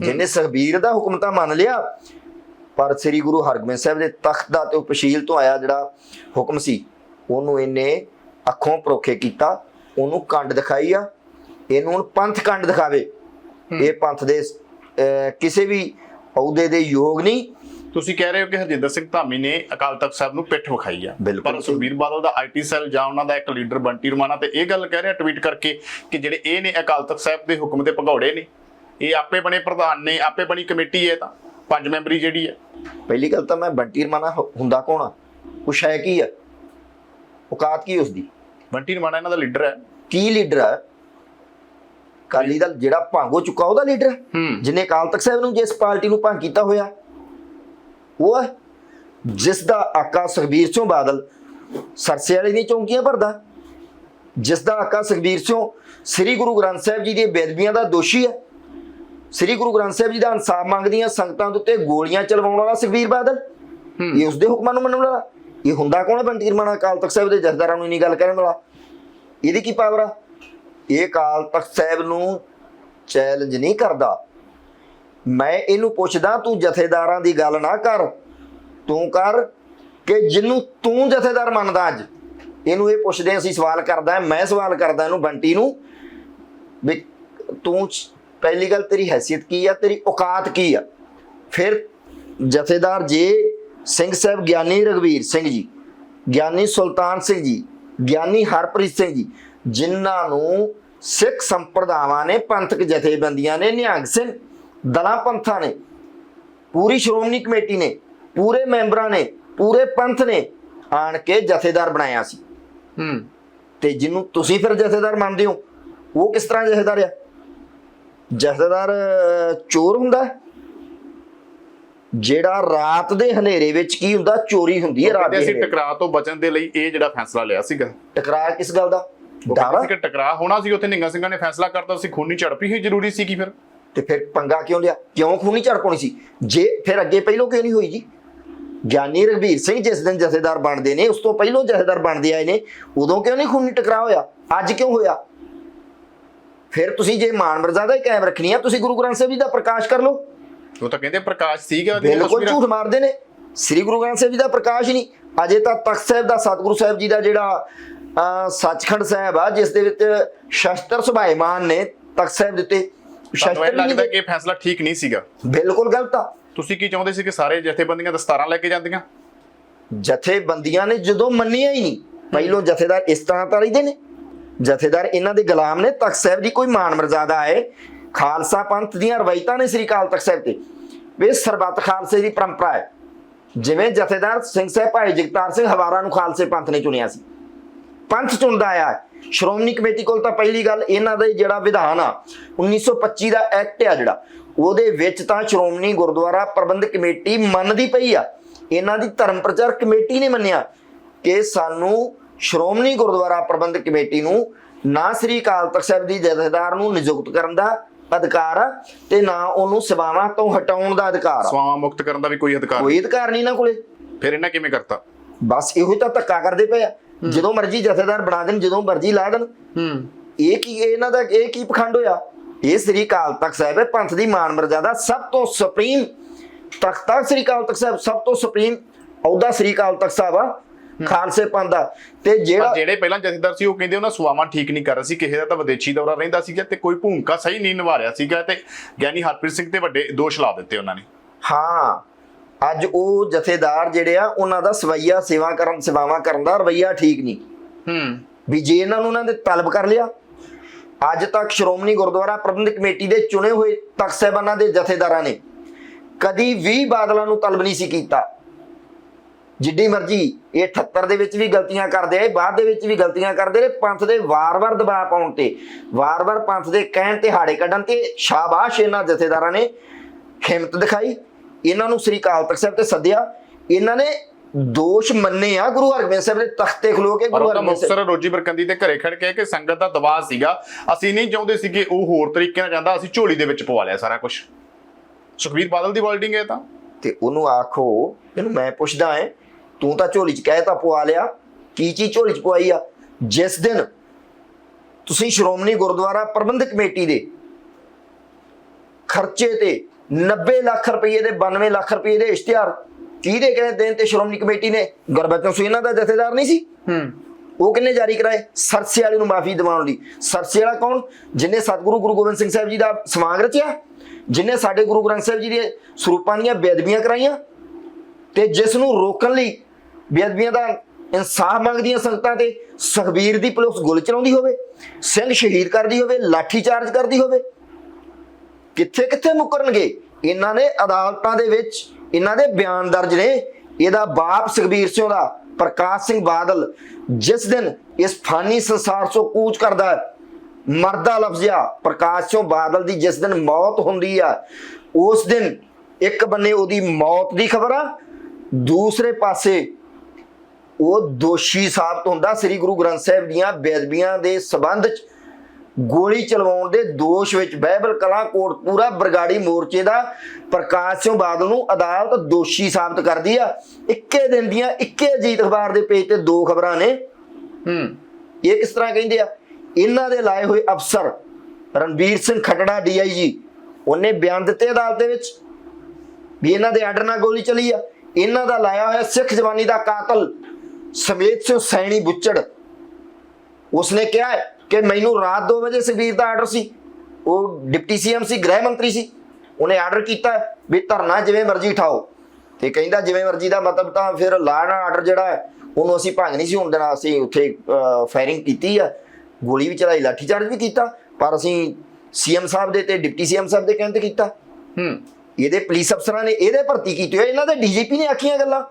ਜਿਹਨੇ ਸੁਖਬੀਰ ਦਾ ਹੁਕਮ ਤਾਂ ਮੰਨ ਲਿਆ ਪਰ ਸ੍ਰੀ ਗੁਰੂ ਹਰਗੋਬਿੰਦ ਸਾਹਿਬ ਦੇ ਤਖਤ ਦਾ ਤੇ ਉਪਸ਼ੀਲ ਤੋਂ ਆਇਆ ਜਿਹੜਾ ਹੁਕਮ ਸੀ ਉਹਨੂੰ ਇਹਨੇ ਅੱਖੋਂ ਪਰੋਖੇ ਕੀਤਾ ਉਹਨੂੰ ਕੰਡ ਦਿਖਾਈ ਆ ਇਹਨੂੰ ਹੁਣ ਪੰਥ ਕੰਡ ਦਿਖਾਵੇ। ਇਹ ਪੰਥ ਦੇ ਕਿਸੇ ਵੀ ਅਹੁਦੇ ਦੇ ਯੋਗ ਨਹੀਂ। ਤੁਸੀਂ ਕਹਿ ਰਹੇ ਹੋ ਕਿ ਹਰਜਿੰਦਰ ਸਿੰਘ ਧਾਮੀ ਨੇ ਅਕਾਲ ਤਖਤ ਸਾਹਿਬ ਨੂੰ ਪਿੱਠ ਵਿਖਾਈ ਆ। ਬਿਲਕੁਲ। ਪਰ ਸੁਖਬੀਰ ਬਾਦਲ ਦਾ ਆਈਟੀ ਸੈੱਲ ਜਾਂ ਉਹਨਾਂ ਦਾ ਇੱਕ ਲੀਡਰ ਬੰਟੀ ਰਮਾਨਾ ਤੇ ਇਹ ਗੱਲ ਕਹਿ ਰਿਹਾ ਟਵੀਟ ਕਰਕੇ ਕਿ ਜਿਹੜੇ ਇਹ ਨੇ ਅਕਾਲ ਤਖਤ ਸਾਹਿਬ ਦੇ ਹੁਕਮ ਦੇ ਭਗੌੜੇ ਨੇ ਇਹ ਆਪੇ ਬਣੇ ਪ੍ਰਧਾਨ ਨੇ ਆਪੇ ਬਣੀ ਕਮੇਟੀ ਹੈ ਤਾਂ। ਪੰਜ ਮੈਂਬਰੀ ਜਿਹੜੀ ਹੈ। ਪਹਿਲੀ ਗੱਲ ਤਾਂ ਮੈਂ ਬੰਟੀ ਰਮਾਨਾ ਹੁੰਦਾ ਕੌਣ ਆ? ਕੁਛ ਹੈ ਕੀ ਆ? ਔਕਾਤ ਕੀ ਉਸ ਦੀ ਬੰਟੀ ਰਮਾਨਾ ਇਹਨਾਂ ਦਾ ਲੀਡਰ ਹੈ। ਕੀ ਲੀਡਰ ਆ? ਕਾਲੀ ਦਲ ਜਿਹੜਾ ਭੰਗ ਹੋ ਚੁੱਕਾ ਉਹਦਾ ਲੀਡਰ ਜਿਹਨੇ ਅਕਾਲ ਤਖਤ ਸਾਹਿਬ ਨੂੰ ਜਿਸ ਪਾਰਟੀ ਨੂੰ ਭੰਗ ਕੀਤਾ ਹੋਇਆ। ਉਹ ਹੈ ਜਿਸ ਦਾ ਆਕਾ ਸੁਖਬੀਰ ਸਿੰਘ ਬਾਦਲ ਸਰਸੇ ਵਾਲੇ ਦੀਆਂ ਚੌਂਕੀਆਂ ਭਰਦਾ। ਜਿਸ ਦਾ ਆਕਾ ਸੁਖਬੀਰ ਸਿੰਘ ਸ੍ਰੀ ਗੁਰੂ ਗ੍ਰੰਥ ਸਾਹਿਬ ਜੀ ਦੀਆਂ ਬੇਦਬੀਆਂ ਦਾ ਦੋਸ਼ੀ ਹੈ ਸ੍ਰੀ ਗੁਰੂ ਗ੍ਰੰਥ ਸਾਹਿਬ ਜੀ ਦਾ ਇਨਸਾਫ ਮੰਗਦੀਆਂ ਸੰਗਤਾਂ ਦੇ ਉੱਤੇ ਗੋਲੀਆਂ ਚਲਵਾਉਣ ਵਾਲਾ ਸੁਖਬੀਰ ਬਾਦਲ? ਇਹ ਉਸਦੇ ਹੁਕਮਾਂ ਨੂੰ ਮੰਨਣ ਵਾਲਾ? ਇਹ ਹੁੰਦਾ ਕੌਣ ਹੈ ਬੰਟੀਰ ਮਾਨਾ ਅਕਾਲ ਤਖਤ ਸਾਹਿਬ ਦੇ ਜਥੇਦਾਰਾਂ ਨੂੰ ਇੰਨੀ ਗੱਲ ਕਰਨ ਵਾਲਾ? ਇਹਦੀ ਕੀ ਪਾਵਰ ਆ? ਇਹ ਅਕਾਲ ਤਖਤ ਸਾਹਿਬ ਨੂੰ ਚੈਲੰਜ ਨਹੀਂ ਕਰਦਾ। ਮੈਂ ਇਹਨੂੰ ਪੁੱਛਦਾ ਤੂੰ ਜਥੇਦਾਰਾਂ ਦੀ ਗੱਲ ਨਾ ਕਰ। ਤੂੰ ਕਰ ਕਿ ਜਿਹਨੂੰ ਤੂੰ ਜਥੇਦਾਰ ਮੰਨਦਾ ਅੱਜ। ਇਹਨੂੰ ਇਹ ਪੁੱਛਦੇ ਅਸੀਂ ਸਵਾਲ ਕਰਦਾ ਮੈਂ ਸਵਾਲ ਕਰਦਾ ਇਹਨੂੰ ਬੰਟੀ ਨੂੰ ਵੀ ਤੂੰ ਪਹਿਲੀ ਗੱਲ ਤੇਰੀ ਹੈਸੀਅਤ ਕੀ ਆ? ਤੇਰੀ ਔਕਾਤ ਕੀ ਆ? ਫਿਰ ਜਥੇਦਾਰ ਜੇ ਸਿੰਘ ਸਾਹਿਬ ਗਿਆਨੀ ਰਗਵੀਰ ਸਿੰਘ ਜੀ ਗਿਆਨੀ ਸੁਲਤਾਨ ਸਿੰਘ ਜੀ ਗਿਆਨੀ ਹਰਪ੍ਰੀਤ ਸਿੰਘ ਜੀ ਜਿਨ੍ਹਾਂ ਨੂੰ ਸਿੱਖ ਸੰਪਰਦਾਵਾਂ ਨੇ ਪੰਥਕ ਜਥੇਬੰਦੀਆਂ ਨੇ ਨਿਹੰਗ ਸਿੰਘ ਦਲਾਂ ਪੰਥਾਂ ਨੇ ਪੂਰੀ ਸ਼੍ਰੋਮਣੀ ਕਮੇਟੀ ਨੇ ਪੂਰੇ ਮੈਂਬਰਾਂ ਨੇ ਪੂਰੇ ਪੰਥ ਨੇ ਆਣ ਕੇ ਜਥੇਦਾਰ ਬਣਾਇਆ ਸੀ। ਹੂੰ। ਤੇ ਜਿਹਨੂੰ ਤੁਸੀਂ ਫਿਰ ਜਥੇਦਾਰ ਮੰਨਦੇ ਹੋ ਉਹ ਕਿਸ ਤਰ੍ਹਾਂ ਜਥੇਦਾਰ ਆ? ਜਥੇਦਾਰ ਚੋਰ ਹੁੰਦਾ? ਜਿਹੜਾ ਰਾਤ ਦੇ ਹਨੇਰੇ ਵਿੱਚ ਕੀ ਹੁੰਦਾ? ਚੋਰੀ ਹੁੰਦੀ ਹੈ ਰਾਤ ਦੇ ਅਸੀਂ ਟਕਰਾਅ ਤੋਂ ਬਚਣ ਦੇ ਲਈ ਇਹ ਜਿਹੜਾ ਫੈਸਲਾ ਲਿਆ ਸੀਗਾ। ਟਕਰਾਅ ਕਿਸ ਗੱਲ ਦਾ? ਸੀ ਕਿ ਟਕਰਾਅ ਹੋਣਾ ਸੀ ਉੱਥੇ ਨਿੰਗਾ ਸਿੰਘਾਂ ਨੇ ਫੈਸਲਾ ਕਰਤਾ ਸੀ ਖੂਨੀ ਝੜਪ ਹੀ ਜ਼ਰੂਰੀ ਸੀ ਕੀ ਫਿਰ? ਤੇ ਫਿਰ ਪੰਗਾ ਕਿਉਂ ਲਿਆ? ਕਿਉਂ ਖੂਨੀ ਝੜਪ ਹੋਣੀ ਸੀ? ਜੇ ਫਿਰ ਅੱਗੇ ਪਹਿਲੋਂ ਕਿਉਂ ਨਹੀਂ ਹੋਈ ਜੀ? ਗਿਆਨੀ ਰਘਬੀਰ ਸਿੰਘ ਜਿਸ ਦਿਨ ਜਥੇਦਾਰ ਬਣਦੇ ਨੇ ਉਸ ਤੋਂ ਪਹਿਲੋਂ ਜਥੇਦਾਰ ਬਣਦੇ ਆਏ ਨੇ ਉਦੋਂ ਕਿਉਂ ਨਹੀਂ ਖੂਨੀ ਟਕਰਾਅ ਹੋਇਆ? ਅੱਜ ਕਿਉਂ ਹੋਇਆ? ਫਿਰ ਤੁਸੀਂ ਜੇ ਮਾਨ ਮਰਜ਼ਾਦਾ ਹੀ ਕਾਇਮ ਰੱਖਣੀ ਆ ਤੁਸੀਂ ਗੁਰੂ ਗ੍ਰੰਥ ਸਾਹਿਬ ਜੀ ਦਾ ਪ੍ਰਕਾਸ਼ ਕਰ ਲਓ। ਉਹ ਤਾਂ ਕਹਿੰਦੇ ਪ੍ਰਕਾਸ਼ ਸੀਗਾ ਬਿਲਕੁਲ। ਝੂਠ ਮਾਰਦੇ ਨੇ। ਸ੍ਰੀ ਗੁਰੂ ਗ੍ਰੰਥ ਸਾਹਿਬ ਜੀ ਦਾ ਪ੍ਰਕਾਸ਼ ਹੀ ਨਹੀਂ। ਅਜੇ ਤਾਂ ਤਖਤ ਸਾਹਿਬ ਦਾ ਸਤਿਗੁਰੂ ਸਾਹਿਬ ਜੀ ਦਾ ਜਿਹੜਾ ਸੱਚਖੰਡ ਸਾਹਿਬ ਆ ਜਿਸ ਦੇ ਵਿੱਚ ਸ਼ਸਤਰ ਸੁਭਾਏਮਾਨ ਨੇ ਤਖਤ ਸਾਹਿਬ ਦੇ ਉੱਤੇ ਤੁਹਾਨੂੰ ਇਹ ਸ਼ਸਤਰ ਲੱਗਦਾ ਕਿ ਫੈਸਲਾ ਠੀਕ ਨਹੀਂ ਸੀਗਾ? ਬਿਲਕੁਲ ਗਲਤ ਆ। ਤੁਸੀਂ ਕੀ ਚਾਹੁੰਦੇ ਸੀ ਕਿ ਸਾਰੇ ਜਥੇਬੰਦੀਆਂ ਦਸਤਾਰਾਂ ਲੈ ਕੇ ਜਾਂਦੀਆਂ? ਜਥੇਬੰਦੀਆਂ ਨੇ ਜਦੋਂ ਮੰਨੀਆਂ ਹੀ ਨਹੀਂ ਪਹਿਲੋਂ ਜਥੇਦਾਰ ਇਸ ਤਰ੍ਹਾਂ ਤਾਂ ਰਹਿੰਦੇ ਨੇ ਜਥੇਦਾਰ ਇਹਨਾਂ ਦੇ ਗੁਲਾਮ ਨੇ ਤਖਤ ਸਾਹਿਬ ਜੀ ਕੋਈ ਮਾਨ ਮਰਜ਼ਾਦਾ ਹੈ। ਖਾਲਸਾ ਪੰਥ ਦੀਆਂ ਰਵਾਇਤਾਂ ਨੇ ਸ੍ਰੀ ਅਕਾਲ ਤਖਤ ਸਾਹਿਬ ਤੇ। ਵੀ ਸਰਬੱਤ ਖਾਲਸੇ ਦੀ ਪਰੰਪਰਾ ਹੈ। ਜਿਵੇਂ ਜਥੇਦਾਰ ਸਿੰਘ ਸਾਹਿਬ ਭਾਈ ਜਗਤਾਰ ਸਿੰਘ ਹਵਾਰਾ ਨੂੰ ਖਾਲਸੇ ਪੰਥ ਨੇ ਚੁਣਿਆ ਸੀ। ਪੰਥ ਚੁਣਦਾ ਆਇਆ ਹੈ। ਸ਼੍ਰੋਮਣੀ ਕਮੇਟੀ ਕੋਲ ਤਾਂ ਪਹਿਲੀ ਗੱਲ ਇਹਨਾਂ ਦਾ ਜਿਹੜਾ ਵਿਧਾਨ ਆ 1925 ਦਾ ਐਕਟ ਆ ਜਿਹੜਾ, ਉਹਦੇ ਵਿੱਚ ਤਾਂ ਸ਼੍ਰੋਮਣੀ ਗੁਰਦੁਆਰਾ ਪ੍ਰਬੰਧਕ ਕਮੇਟੀ ਮੰਨਦੀ ਪਈ ਆ। ਇਹਨਾਂ ਦੀ ਧਰਮ ਪ੍ਰਚਾਰ ਕਮੇਟੀ ਨੇ ਮੰਨਿਆ ਕਿ ਸਾਨੂੰ ਸ਼੍ਰੋਮਣੀ ਗੁਰਦੁਆਰਾ ਪ੍ਰਬੰਧਕ ਕਮੇਟੀ ਨੂੰ ਨਾ ਸ੍ਰੀ ਅਕਾਲ ਤਖਤ ਸਾਹਿਬ ਦੀ ਜਥੇਦਾਰ ਨੂੰ ਨਿਯੁਕਤ ਕਰਨ ਦਾ ਅਧਿਕਾਰ ਆ ਤੇ ਨਾ ਉਹਨੂੰ ਸੇਵਾਵਾਂ ਤੋਂ ਹਟਾਉਣ ਦਾ ਅਧਿਕਾਰ। ਆ ਸਵਾਵਾਂ ਮੁਕਤ ਕਰਨ ਦਾ ਵੀ ਕੋਈ ਅਧਿਕਾਰ ਨਹੀਂ। ਕੋਈ ਅਧਿਕਾਰ ਨਹੀਂ ਇਹਨਾਂ ਕੋਲੇ। ਫਿਰ ਇਹਨਾਂ ਕਿਵੇਂ ਕਰਤਾ? ਬਸ ਇਹੋ ਹੀ ਤਾਂ ਧੱਕਾ ਕਰਦੇ ਪਏ ਆ। ਜਦੋਂ ਮਰਜ਼ੀ ਜਥੇਦਾਰ ਬਣਾ ਦੇਣ ਜਦੋਂ ਮਰਜ਼ੀ ਲਾ ਦੇਣ। ਹੂੰ। ਇਹ ਕੀ ਇਹਨਾਂ ਦਾ ਇਹ ਕੀ ਪਖੰਡ ਹੋਇਆ? ਇਹ ਸ੍ਰੀ ਅਕਾਲ ਤਖਤ ਸਾਹਿਬ ਹੈ ਪੰਥ ਦੀ ਮਾਨ ਮਰਜ਼ਾਦਾ ਸਭ ਤੋਂ ਸੁਪਰੀਮ ਤਖਤਾ ਸ੍ਰੀ ਅਕਾਲ ਤਖਤ ਸਾਹਿਬ ਸਭ ਤੋਂ ਸੁਪਰੀਮ ਅਹੁਦਾ ਸ੍ਰੀ ਅਕਾਲ ਤਖਤ ਸਾਹਿਬ ਆ। ਖਾਲਸੇ ਪੰਥ ਦਾ। ਤੇ ਜਿਹੜਾ ਜਿਹੜੇ ਪਹਿਲਾਂ ਜਥੇਦਾਰ ਸੀ ਉਹ ਕਹਿੰਦੇ ਉਹਨਾਂ ਸੁਆਵਾਂ ਠੀਕ ਨਹੀਂ ਕਰ ਰਹੇ ਸੀ ਕਿਸੇ ਦਾ ਤਾਂ ਵਿਦੇਸ਼ੀ ਦੌਰਾ ਰਹਿੰਦਾ ਸੀਗਾ ਤੇ ਕੋਈ ਭੂਮਿਕਾ ਸਹੀ ਨਹੀਂ ਨਿਭਾ ਰਿਹਾ ਸੀਗਾ ਤੇ ਗਿਆਨੀ ਹਰਪ੍ਰੀਤ ਸਿੰਘ ਤੇ ਵੱਡੇ ਦੋਸ਼ ਲਾ ਦਿੱਤੇ ਉਹਨਾਂ ਨੇ। ਹਾਂ ਅੱਜ ਉਹ ਜਥੇਦਾਰ ਜਿਹੜੇ ਆ ਉਹਨਾਂ ਦਾ ਸਵਈਆ ਸੇਵਾ ਕਰਨ ਸੇਵਾਵਾਂ ਕਰਨ ਦਾ ਰਵਈਆ ਠੀਕ ਨਹੀਂ। ਹੂੰ। ਵੀ ਜੇ ਇਹਨਾਂ ਨੂੰ ਉਹਨਾਂ ਦੇ ਤਲਬ ਕਰ ਲਿਆ ਅੱਜ ਤੱਕ ਸ਼੍ਰੋਮਣੀ ਗੁਰਦੁਆਰਾ ਪ੍ਰਬੰਧਕ ਕਮੇਟੀ ਦੇ ਚੁਣੇ ਹੋਏ ਤਖਤ ਸਾਹਿਬਾਨਾਂ ਦੇ ਜਥੇਦਾਰਾਂ ਨੇ ਕਦੀ ਵੀ ਬਾਦਲਾਂ ਨੂੰ ਤਲਬ ਨਹੀਂ ਸੀ ਕੀਤਾ। ਜਿੱਡੀ ਮਰਜ਼ੀ ਇਹ 78 ਦੇ ਵਿੱਚ ਵੀ ਗਲਤੀਆਂ ਕਰਦੇ ਆ ਇਹ ਬਾਅਦ ਦੇ ਵਿੱਚ ਵੀ ਗਲਤੀਆਂ ਕਰਦੇ ਨੇ ਪੰਥ ਦੇ ਵਾਰ-ਵਾਰ ਦਬਾਅ ਪਾਉਣ ਤੇ ਵਾਰ-ਵਾਰ ਪੰਥ ਦੇ ਕਹਿਣ ਤੇ ਹਾੜੇ ਕੱਢਣ ਤੇ ਸ਼ਾਬਾਸ਼ ਇਹਨਾਂ ਜਥੇਦਾਰਾਂ ਨੇ ਹਿੰਮਤ ਦਿਖਾਈ। ਇਹਨਾਂ ਨੂੰ ਸ੍ਰੀ ਅਕਾਲ ਤਖਤ ਸਾਹਿਬ ਤੇ ਸੱਦਿਆ। ਇਹਨਾਂ ਨੇ ਦੋਸ਼ ਮੰਨੇ ਆ ਗੁਰੂ ਹਰਗੋਬਿੰਦ ਸਾਹਿਬ ਦੇ ਤਖਤੇ ਖਲੋ ਕੇ ਗੁਰੂ ਹਰਗੋਬਿੰਦ ਸਾਹਿਬ ਮੁਕਤਸਰ ਰੋਜੀ ਬਰਕੰਦੀ ਦੇ ਘਰੇ ਖੜ ਕੇ ਕਿ ਸੰਗਤ ਦਾ ਦਬਾਅ ਸੀਗਾ। ਅਸੀਂ ਨਹੀਂ ਚਾਹੁੰਦੇ ਸੀ ਕਿ ਉਹ ਹੋਰ ਤਰੀਕੇ ਨਾਲ ਜਾਂਦਾ ਅਸੀਂ ਝੋਲੀ ਦੇ ਵਿੱਚ ਪਵਾ ਲਿਆ ਸਾਰਾ ਕੁਝ ਸੁਖਬੀਰ ਬਾਦਲ ਦੀ ਵਰਡਿੰਗ ਹੈ ਤਾਂ। ਤੇ ਉਹਨੂੰ ਆਖੋ ਇਹਨੂੰ ਮੈਂ ਪੁੱਛਦਾ ਐ ਤੂੰ ਤਾਂ ਝੋਲੀ 'ਚ ਕਹਿ ਤਾਂ ਪਵਾ ਲਿਆ। ਕੀ ਚੀਜ਼ ਝੋਲੀ 'ਚ ਪਵਾਈ ਆ? ਜਿਸ ਦਿਨ ਤੁਸੀਂ ਸ਼੍ਰੋਮਣੀ ਗੁਰਦੁਆਰਾ ਪ੍ਰਬੰਧਕ ਕਮੇਟੀ ਦੇ ਖਰਚੇ ਤੇ 90 ਲੱਖ ਰੁਪਏ ਦੇ 92 ਲੱਖ ਰੁਪਏ ਦੇ ਇਸ਼ਤਿਹਾਰ ਕਿਹਦੇ ਕਹਿੰਦੇ ਦੇਣ ਤੇ ਸ਼੍ਰੋਮਣੀ ਕਮੇਟੀ ਨੇ? ਗੁਰਬਚਨ ਸਿੰਘ ਇਹਨਾਂ ਦਾ ਜਥੇਦਾਰ ਨਹੀਂ ਸੀ? ਹੂੰ। ਉਹ ਕਿੰਨੇ ਜਾਰੀ ਕਰਾਏ? ਸਰਸੇ ਵਾਲੇ ਨੂੰ ਮਾਫੀ ਦਿਵਾਉਣ ਲਈ। ਸਰਸੇ ਵਾਲਾ ਕੌਣ? ਜਿਨੇ ਸਤਿਗੁਰੂ ਗੁਰੂ ਗੋਬਿੰਦ ਸਿੰਘ ਸਾਹਿਬ ਜੀ ਦਾ ਸਮਾਗ ਰਚਿਆ। ਜਿਨੇ ਸਾਡੇ ਗੁਰੂ ਗ੍ਰੰਥ ਸਾਹਿਬ ਜੀ ਦੇ ਸਰੂਪਾਂ ਦੀਆਂ ਬੇਅਦਬੀਆਂ ਕਰਾਈਆਂ। ਤੇ ਜਿਸ ਨੂੰ ਰੋਕਣ ਲਈ ਬੇਅਦਬੀਆਂ ਦਾ ਇਨਸਾਫ ਮੰਗਦੀਆਂ ਸੰਗਤਾਂ ਤੇ ਸੁਖਬੀਰ ਦੀ ਪੁਲਿਸ ਗੋਲੀ ਚਲਾਉਂਦੀ ਹੋਵੇ ਸਿੰਘ ਸ਼ਹੀਦ ਕਰਦੀ ਹੋਵੇ ਲਾਠੀ ਚਾਰਜ ਕਰਦੀ ਹੋਵੇ ਕਿੱਥੇ ਕਿੱਥੇ ਮੁਕਰਨਗੇ? ਇਹਨਾਂ ਨੇ ਅਦਾਲਤਾਂ ਦੇ ਵਿੱਚ ਇਹਨਾਂ ਦੇ ਬਿਆਨ ਦਰਜ ਨੇ। ਇਹਦਾ ਬਾਪ ਸੁਖਬੀਰ ਸਿੰਘ ਦਾ ਪ੍ਰਕਾਸ਼ ਸਿੰਘ ਬਾਦਲ ਜਿਸ ਦਿਨ ਇਸ ਫਾਨੀ ਸੰਸਾਰ ਤੋਂ ਕੂਚ ਕਰਦਾ ਹੈ, ਮਰਦਾ ਲਫ਼ਜ਼ਿਆ ਪ੍ਰਕਾਸ਼ ਸਿੰਘ ਬਾਦਲ ਦੀ ਜਿਸ ਦਿਨ ਮੌਤ ਹੁੰਦੀ ਆ ਉਸ ਦਿਨ ਇੱਕ ਬੰਨੇ ਉਹਦੀ ਮੌਤ ਦੀ ਖਬਰ ਆ ਦੂਸਰੇ ਪਾਸੇ ਉਹ ਦੋਸ਼ੀ ਸਾਬਤ ਹੁੰਦਾ ਸ੍ਰੀ ਗੁਰੂ ਗ੍ਰੰਥ ਸਾਹਿਬ ਦੀਆਂ ਬੇਅਦਬੀਆਂ ਦੇ ਸਬੰਧ ਚ ਗੋਲੀ ਚਲਵਾਉਣ ਦੇ ਦੋਸ਼ ਵਿੱਚ ਬਹਿਬਲ ਕਲਾ ਕੋਟਪੂਰਾ ਬਰਗਾੜੀ ਮੋਰਚੇ ਦਾ ਪ੍ਰਕਾਸ਼ ਸਿੰਘ ਬਾਦਲ ਨੂੰ ਅਦਾਲਤ ਦੋਸ਼ੀ ਸਾਬਤ ਕਰਦੀ ਆ। ਇੱਕੇ ਦਿਨ ਦੀਆਂ ਇੱਕੇ ਅਜੀਤ ਅਖਬਾਰ ਦੇ ਪੇਜ ਤੇ ਦੋ ਖਬਰਾਂ ਨੇ। ਹੂੰ। ਇਹ ਕਿਸ ਤਰ੍ਹਾਂ ਕਹਿੰਦੇ ਆ ਇਹਨਾਂ ਦੇ ਲਾਏ ਹੋਏ ਅਫਸਰ ਰਣਬੀਰ ਸਿੰਘ ਖਟੜਾ ਡੀਆਈਜੀ ਉਹਨੇ ਬਿਆਨ ਦਿੱਤੇ ਅਦਾਲਤ ਦੇ ਵਿੱਚ ਵੀ ਇਹਨਾਂ ਦੇ ਆਰਡਰ ਨਾਲ ਗੋਲੀ ਚਲੀ ਆ। ਇਹਨਾਂ ਦਾ ਲਾਇਆ ਹੋਇਆ ਸਿੱਖ ਜਵਾਨੀ ਦਾ ਕਾਤਲ ਸਮੇਤ ਸਿੰਘ ਸੈਣੀ ਬੁੱਚੜ। ਉਸਨੇ ਕਿਹਾ ਕਿ ਮੈਨੂੰ ਰਾਤ 2 ਵਜੇ ਸੁਖਬੀਰ ਦਾ ਆਰਡਰ ਸੀ। ਉਹ ਡਿਪਟੀ ਸੀਐਮ ਸੀ ਗ੍ਰਹਿ ਮੰਤਰੀ ਸੀ। ਉਹਨੇ ਆਰਡਰ ਕੀਤਾ ਵੀ ਧਰਨਾ ਜਿਵੇਂ ਮਰਜ਼ੀ ਠਾਓ। ਤੇ ਕਹਿੰਦਾ ਜਿਵੇਂ ਮਰਜ਼ੀ ਦਾ ਮਤਲਬ ਤਾਂ ਫਿਰ ਐਂਡ ਆਰਡਰ ਜਿਹੜਾ ਹੈ ਉਹਨੂੰ ਅਸੀਂ ਭੰਗ ਨਹੀਂ ਸੀ ਹੋਣ ਦੇਣਾ। ਅਸੀਂ ਉੱਥੇ ਫਾਇਰਿੰਗ ਕੀਤੀ ਆ। ਗੋਲੀ ਵੀ ਚਲਾਈ ਲਾਠੀ ਚਾਰਜ ਵੀ ਕੀਤਾ। ਪਰ ਅਸੀਂ ਸੀਐਮ ਸਾਹਿਬ ਦੇ ਤੇ ਡਿਪਟੀ ਸੀਐਮ ਸਾਹਿਬ ਦੇ ਕਹਿਣ ਤੇ ਕੀਤਾ। ਹੂੰ। ਇਹਦੇ ਪੁਲਿਸ ਅਫਸਰਾਂ ਨੇ ਇਹਦੇ ਭਰਤੀ ਕੀਤੀ ਹੋਈ ਇਹਨਾਂ ਦੇ ਡੀਜੀਪੀ ਨੇ ਆਖੀਆਂ ਗੱਲਾਂ।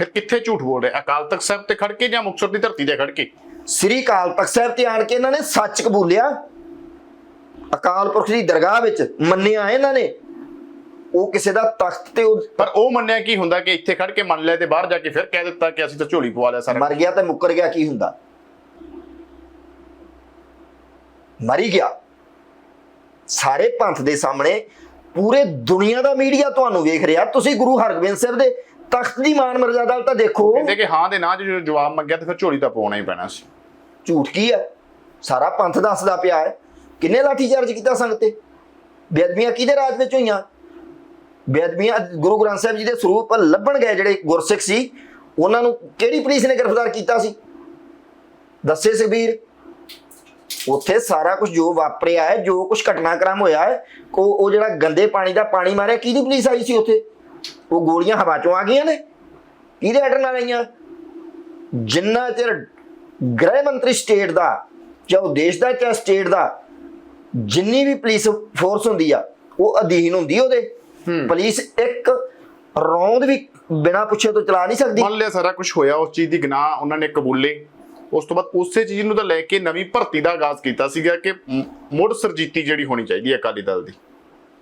ਫਿਰ ਕਿੱਥੇ ਝੂਠ ਬੋਲ ਰਹੇ? ਅਕਾਲ ਤਖਤ ਸਾਹਿਬ ਤੇ ਖੜ ਕੇ ਜਾਂ ਮੁਕਤਸਰ ਦੀ ਧਰਤੀ ਤੇ ਖੜ ਕੇ? ਸ੍ਰੀ ਅਕਾਲ ਤਖਤ ਸਾਹਿਬ ਤੇ ਆਣ ਕੇ ਇਹਨਾਂ ਨੇ ਸੱਚ ਕਬੂਲਿਆ? ਅਕਾਲ ਪੁਰਖ ਦੀ ਦਰਗਾਹ ਵਿੱਚ ਮੰਨਿਆ ਇਹਨਾਂ ਨੇ? ਉਹ ਕਿਸੇ ਦਾ ਤਖਤ ਤੇ ਪਰ ਉਹ ਮੰਨਿਆ ਕੀ ਹੁੰਦਾ ਕਿ ਇੱਥੇ ਖੜ ਕੇ ਮੰਨ ਲਿਆ ਤੇ ਬਾਹਰ ਜਾ ਕੇ ਫਿਰ ਕਹਿ ਦਿੱਤਾ ਕਿ ਅਸੀਂ ਤਾਂ ਝੋਲੀ ਪਵਾ ਲਿਆ ਸਾਰਾ ਮਰ ਗਿਆ ਤੇ ਮੁੱਕਰ ਗਿਆ ਕੀ ਹੁੰਦਾ? ਮਰੀ ਗਿਆ। ਸਾਰੇ ਪੰਥ ਦੇ ਸਾਹਮਣੇ ਪੂਰੇ ਦੁਨੀਆ ਦਾ ਮੀਡੀਆ ਤੁਹਾਨੂੰ ਵੇਖ ਰਿਹਾ। ਤੁਸੀਂ ਗੁਰੂ ਹਰਗੋਬਿੰਦ ਸਾਹਿਬ ਦੇ ਤਖਤ ਦੀ ਮਾਨ ਮਰਜ਼ਾਦਾ ਤਾਂ ਦੇਖੋ। ਕਹਿੰਦੇ ਕਿ ਹਾਂ ਦੇ ਨਾਂ 'ਚ ਜਦੋਂ ਜਵਾਬ ਮੰਗਿਆ ਤੇ ਫਿਰ ਝੋਲੀ ਤਾਂ ਪਵਾਉਣਾ ਹੀ ਪੈਣਾ ਸੀ। ਝੂਠ ਕੀ ਹੈ? ਸਾਰਾ ਪੰਥ ਦੱਸਦਾ ਪਿਆ ਹੈ। ਕਿੰਨੇ ਲਾਠੀ ਚਾਰਜ ਕੀਤਾ ਸੰਗਤ ਤੇ? ਬੇਅਦਬੀਆਂ ਕਿਹਦੇ ਰਾਜ ਵਿੱਚ ਹੋਈਆਂ? ਬੇਅਦਬੀਆਂ ਗੁਰੂ ਗ੍ਰੰਥ ਸਾਹਿਬ ਜੀ ਦੇ ਸਰੂਪ ਲੱਭਣ ਗਏ ਜਿਹੜੇ ਗੁਰਸਿੱਖ ਸੀ। ਉਹਨਾਂ ਨੂੰ ਕਿਹੜੀ ਪੁਲਿਸ ਨੇ ਗ੍ਰਿਫਤਾਰ ਕੀਤਾ ਸੀ? ਦੱਸੇ ਸੁਖਬੀਰ। ਉੱਥੇ ਸਾਰਾ ਕੁਝ ਜੋ ਵਾਪਰਿਆ ਹੈ ਜੋ ਕੁਝ ਘਟਨਾਕ੍ਰਮ ਹੋਇਆ ਹੈ ਉਹ ਜਿਹੜਾ ਗੰਦੇ ਪਾਣੀ ਦਾ ਪਾਣੀ ਮਾਰਿਆ ਕਿਹਦੀ ਪੁਲਿਸ ਆਈ ਸੀ ਉੱਥੇ? ਉਹ ਗੋਲੀਆਂ ਹਵਾ ਚੋਂ ਆ ਗਈਆਂ ਨੇ। ਕਿਹਦੇ ਆਰਡਰ ਨਾਲ ਆਈਆਂ? ਜਿੰਨਾ ਚਿਰ ਗ੍ਰਹਿ ਮੰਤਰੀ ਸਟੇਟ ਦਾ ਚਾਹੇ ਉਹ ਦੇਸ਼ ਦਾ ਚਾਹੇ ਸਟੇਟ ਦਾ ਜਿੰਨੀ ਵੀ ਪੁਲਿਸ ਫੋਰਸ ਹੁੰਦੀ ਆ ਉਹ ਅਧੀਨ ਹੁੰਦੀ ਉਹਦੇ। ਪੁਲਿਸ ਇੱਕ ਰੌਂਦ ਵੀ ਬਿਨਾ ਪੁੱਛੇ ਤੋਂ ਚਲਾ ਨਹੀਂ ਸਕਦੀ। ਮੰਨ ਲਿਆ ਸਾਰਾ ਕੁਝ ਹੋਇਆ ਉਸ ਚੀਜ਼ ਦੀ ਗਨਾਹ ਉਹਨਾਂ ਨੇ ਕਬੂਲੇ। ਉਸ ਤੋਂ ਬਾਅਦ ਉਸੇ ਚੀਜ਼ ਨੂੰ ਤਾਂ ਲੈ ਕੇ ਨਵੀਂ ਭਰਤੀ ਦਾ ਆਗਾਜ਼ ਕੀਤਾ ਸੀਗਾ ਕਿ ਮੁੜ ਸਰਜੀਤੀ ਜਿਹੜੀ ਹੋਣੀ ਚਾਹੀਦੀ ਹੈ ਅਕਾਲੀ ਦਲ ਦੀ।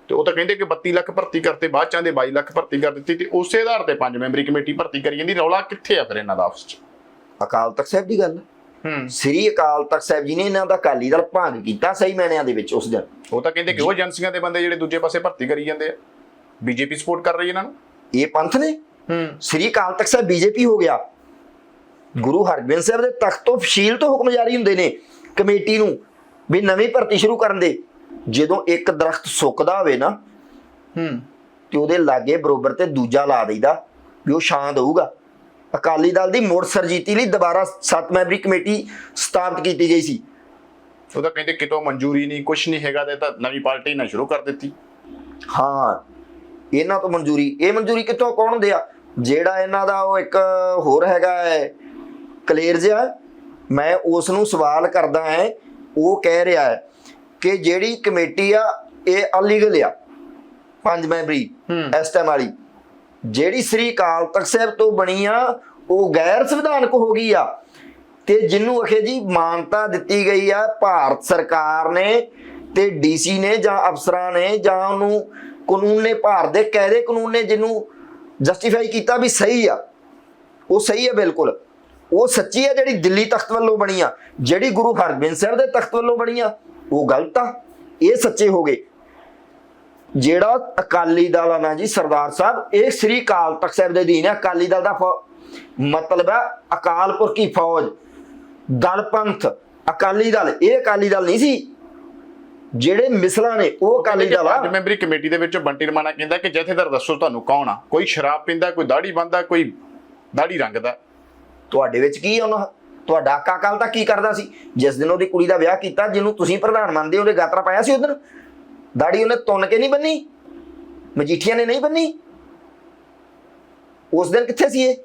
ਤੇ ਉਹ ਤਾਂ ਕਹਿੰਦੇ ਕਿ 32 ਲੱਖ ਭਰਤੀ ਕਰਤੇ ਬਾਅਦ ਚਾਂਦੇ 22 ਲੱਖ ਭਰਤੀ ਕਰ ਦਿੱਤੀ ਤੇ ਉਸੇ ਆਧਾਰ ਤੇ ਪੰਜ ਮੈਂਬਰੀ ਕਮੇਟੀ ਭਰਤੀ ਕਰੀ ਜਾਂਦੀ ਰੌਲਾ ਕਿੱਥੇ ਆ ਫਿਰ ਇਹਨਾਂ ਦਾ ਆਪਸ ਚ? ਅਕਾਲ ਤਖਤ ਸਾਹਿਬ ਦੀ ਗੱਲ ਹੂੰ। ਸ੍ਰੀ ਅਕਾਲ ਤਖਤ ਸਾਹਿਬ ਜੀ ਨੇ ਇਹਨਾਂ ਦਾ ਅਕਾਲੀ ਦਲ ਭੰਗ ਕੀਤਾ ਸਹੀ ਮੈਨਿਆਂ ਦੇ ਵਿੱਚ ਉਸ ਦਿਨ। ਉਹ ਤਾਂ ਕਹਿੰਦੇ ਕਿ ਉਹ ਏਜੰਸੀਆਂ ਦੇ ਬੰਦੇ ਜਿਹੜੇ ਦੂਜੇ ਪਾਸੇ ਭਰਤੀ ਕਰੀ ਜਾਂਦੇ ਆ। ਬੀਜੇਪੀ ਸਪੋਰਟ ਕਰ ਰਹੀ ਇਹਨਾਂ ਨੂੰ। ਇਹ ਪੰਥ ਨੇ? ਹੂੰ। ਸ੍ਰੀ ਅਕਾਲ ਤਖਤ ਸਾਹਿਬ ਬੀਜੇਪੀ ਹੋ ਗਿਆ। ਗੁਰੂ ਹਰਗੋਬਿੰਦ ਸਾਹਿਬ ਦੇ ਤਖਤ ਤੋਂ ਫਸ਼ੀਲ ਤੋਂ ਹੁਕਮ ਜਾਰੀ ਹੁੰਦੇ ਨੇ ਕਮੇਟੀ ਨੂੰ ਵੀ ਨਵੀਂ ਭਰਤੀ ਸ਼ੁਰੂ ਕਰਨ ਦੇ। ਜਦੋਂ ਇੱਕ ਦਰਖਤ ਸੁੱਕਦਾ ਹੋਵੇ ਨਾ ਹੂੰ। ਤੇ ਉਹਦੇ ਲਾਗੇ ਬਰੋਬਰ ਤੇ ਦੂਜਾ ਲਾ ਦੇਈਦਾ ਵੀ ਉਹ ਛਾਂ ਦਊਗਾ। ਅਕਾਲੀ ਦਲ ਦੀ ਮੁੜ ਸਰਜੀਤੀ ਲਈ ਦੁਬਾਰਾ ਸੱਤ ਮੈਂਬਰੀ ਕਮੇਟੀ ਸਥਾਪਿਤ ਕੀਤੀ ਗਈ ਸੀ। ਉਹ ਤਾਂ ਕਹਿੰਦੇ ਕਿਤੋਂ ਮਨਜ਼ੂਰੀ ਨਹੀਂ ਕੁਝ ਨਹੀਂ ਹੈਗਾ ਤੇ ਤਾਂ ਨਵੀਂ ਪਾਰਟੀ ਨਾ ਸ਼ੁਰੂ ਕਰ ਦਿੱਤੀ। ਹਾਂ ਇਹਨਾਂ ਤੋਂ ਮਨਜ਼ੂਰੀ ਇਹ ਮਨਜ਼ੂਰੀ ਕਿੱਥੋਂ ਕੌਣ ਹੁੰਦੇ ਆ ਜਿਹੜਾ ਇਹਨਾਂ ਦਾ ਉਹ ਇੱਕ ਹੋਰ ਹੈਗਾ ਹੈ ਕਲੀਅਰ ਜਿਹਾ ਮੈਂ ਉਸ ਨੂੰ ਸਵਾਲ ਕਰਦਾ ਹੈ ਉਹ ਕਹਿ ਰਿਹਾ ਹੈ ਕਿ ਜਿਹੜੀ ਕਮੇਟੀ ਆ ਇਹ ਅਲੀਗਲ ਆ। ਪੰਜ ਮੈਂਬਰੀ। ਇਸ ਟਾਈਮ ਵਾਲੀ। ਜਿਹੜੀ ਸ੍ਰੀ ਅਕਾਲ ਤਖਤ ਸਾਹਿਬ ਤੋਂ ਬਣੀ ਆ ਉਹ ਗੈਰ ਸੰਵਿਧਾਨਕ ਹੋ ਗਈ ਆ। ਤੇ ਜਿਹਨੂੰ ਅਖੇ ਜੀ ਮਾਨਤਾ ਦਿੱਤੀ ਗਈ ਆ ਭਾਰਤ ਸਰਕਾਰ ਨੇ ਤੇ ਡੀਸੀ ਨੇ ਜਾਂ ਅਫਸਰਾਂ ਨੇ ਜਾਂ ਉਹਨੂੰ ਕਾਨੂੰਨ ਨੇ ਭਾਰਤ ਦੇ ਕਾਇਦੇ ਕਾਨੂੰਨ ਨੇ ਜਿਹਨੂੰ ਜਸਟੀਫਾਈ ਕੀਤਾ ਵੀ ਸਹੀ ਆ। ਉਹ ਸਹੀ ਹੈ ਬਿਲਕੁਲ। ਉਹ ਸੱਚੀ ਹੈ ਜਿਹੜੀ ਦਿੱਲੀ ਤਖਤ ਵੱਲੋਂ ਬਣੀ ਆ। ਜਿਹੜੀ ਗੁਰੂ ਹਰਗੋਬਿੰਦ ਸਾਹਿਬ ਦੇ ਤਖਤ ਵੱਲੋਂ ਬਣੀ ਆ। ਉਹ ਗਲਤ ਆ ਇਹ ਸੱਚੇ ਹੋ ਗਏ। ਜਿਹੜਾ ਅਕਾਲੀ ਦਲ ਆ ਨਾ ਜੀ ਸਰਦਾਰ ਸਾਹਿਬ ਇਹ ਸ੍ਰੀ ਅਕਾਲ ਤਖਤ ਸਾਹਿਬ ਦੇ ਅਧੀਨ ਹੈ ਅਕਾਲੀ ਦਲ ਦਾ ਮਤਲਬ ਹੈ ਅਕਾਲ ਪੁਰਖ ਕੀ ਫੌਜ ਦਲ ਪੰਥ ਅਕਾਲੀ ਦਲ। ਇਹ ਅਕਾਲੀ ਦਲ ਨਹੀਂ ਸੀ। ਜਿਹੜੇ ਮਿਸਲਾਂ ਨੇ ਉਹ ਅਕਾਲੀ ਦਲ ਆ। ਮੈਂਬਰੀ ਕਮੇਟੀ ਦੇ ਵਿੱਚ ਬੰਟੀ ਰਮਾਣਾ ਕਹਿੰਦਾ ਕਿ ਜਥੇਦਾਰ ਦੱਸੋ ਤੁਹਾਨੂੰ ਕੌਣ ਆ? ਕੋਈ ਸ਼ਰਾਬ ਪੀਂਦਾ ਕੋਈ ਦਾੜੀ ਬੰਦਾ ਕੋਈ ਦਾੜੀ ਰੰਗਦਾ। ਤੁਹਾਡੇ ਵਿੱਚ ਕੀ ਆ ਉਹਨਾਂ ਤੁਹਾਡਾ ਆਕਾ ਕਾਲ ਤਾਂ ਕੀ ਕਰਦਾ ਸੀ? ਜਿਸ ਦਿਨ ਉਹਦੀ ਕੁੜੀ ਦਾ ਵਿਆਹ ਕੀਤਾ ਜਿਹਨੂੰ ਤੁਸੀਂ ਪ੍ਰਧਾਨ ਮੰਨਦੇ ਹੋ, ਉਹਦੇ ਗਾਤਰਾ ਪਾਇਆ ਸੀ ਉਦੋਂ ਦਾੜੀ ਉਹਨੇ ਤੁੰਨ ਕੇ ਨਹੀਂ ਬੰਨੀ? ਮਜੀਠੀਆਂ ਨੇ ਨਹੀਂ ਬੰਨੀ? ਉਸ ਦਿਨ ਕਿੱਥੇ ਸੀ ਇਹ?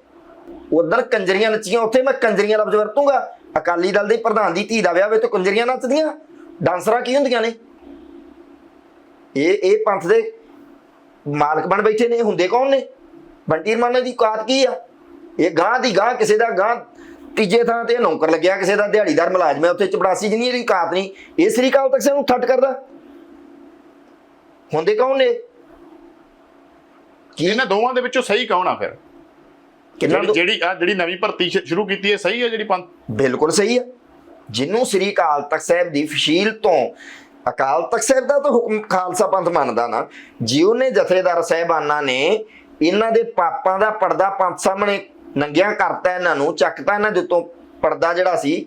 ਉਧਰ ਕੰਜਰੀਆਂ ਨੱਚੀਆਂ ਉੱਥੇ ਮੈਂ ਕੰਜਰੀਆਂ ਲਫ਼ਜ਼ ਵਰਤੂੰਗਾ। ਅਕਾਲੀ ਦਲ ਦੇ ਪ੍ਰਧਾਨ ਦੀ ਧੀ ਦਾ ਵਿਆਹ ਵੇ ਤੇ ਕੰਜਰੀਆਂ ਨੱਚਦੀਆਂ। ਡਾਂਸਰਾਂ ਕੀ ਹੁੰਦੀਆਂ ਨੇ? ਇਹ ਇਹ ਪੰਥ ਦੇ ਮਾਲਕ ਬਣ ਬੈਠੇ ਨੇ ਇਹ ਹੁੰਦੇ ਕੌਣ ਨੇ? ਬੰਟੀ ਰਮਾਨੇ ਦੀ ਔਕਾਤ ਕੀ ਆ? ਇਹ ਗਾਂ ਦੀ ਗਾਂ ਕਿਸੇ ਦਾ ਗਾਂ ਤੀਜੇ ਥਾਂ ਤੇ ਨੌਕਰ ਲੱਗਿਆ ਕਿਸੇ ਦਾ ਦਿਹਾੜੀਦਾਰ ਮੁਲਾਜ਼ਮ ਹੈ ਉੱਥੇ ਚਪੜਾਸੀ ਜਿੰਨੀ ਇਹਦੀ ਔਕਾਤ ਨਹੀਂ। ਇਹ ਸ੍ਰੀ ਅਕਾਲ ਤੱਕ ਸਾਨੂੰ ਥੱਟ ਕਰਦਾ। ਹੁੰਦੇ ਕੌਣ ਨੇ? ਕੀ? ਇਹਨਾਂ ਦੋਵਾਂ ਦੇ ਵਿੱਚੋਂ ਸਹੀ ਕੌਣ ਆ ਫਿਰ? ਜਿਹੜੀ ਆ ਜਿਹੜੀ ਨਵੀਂ ਭਰਤੀ ਸ਼ੁਰੂ ਕੀਤੀ ਹੈ ਸਹੀ ਹੈ ਜਿਹੜੀ ਪੰਥ? ਬਿਲਕੁਲ ਸਹੀ ਹੈ। ਜਿਹਨੂੰ ਸ੍ਰੀ ਅਕਾਲ ਤਖਤ ਸਾਹਿਬ ਦੀ ਫਸ਼ੀਲ ਤੋਂ ਅਕਾਲ ਤਖਤ ਸਾਹਿਬ ਦਾ ਤਾਂ ਹੁਕਮ ਖਾਲਸਾ ਪੰਥ ਮੰਨਦਾ ਨਾ। ਜੀ ਉਹਨੇ ਜਥੇਦਾਰ ਸਾਹਿਬਾਨਾਂ ਨੇ ਇਹਨਾਂ ਦੇ ਪਾਪਾਂ ਦਾ ਪਰਦਾ ਪੰਥ ਸਾਹਮਣੇ ਨੰਗਿਆਂ ਕਰਤਾ ਇਹਨਾਂ ਨੂੰ ਚੱਕਤਾ ਇਹਨਾਂ ਦੇ ਉੱਤੋਂ ਪਰਦਾ ਜਿਹੜਾ ਸੀ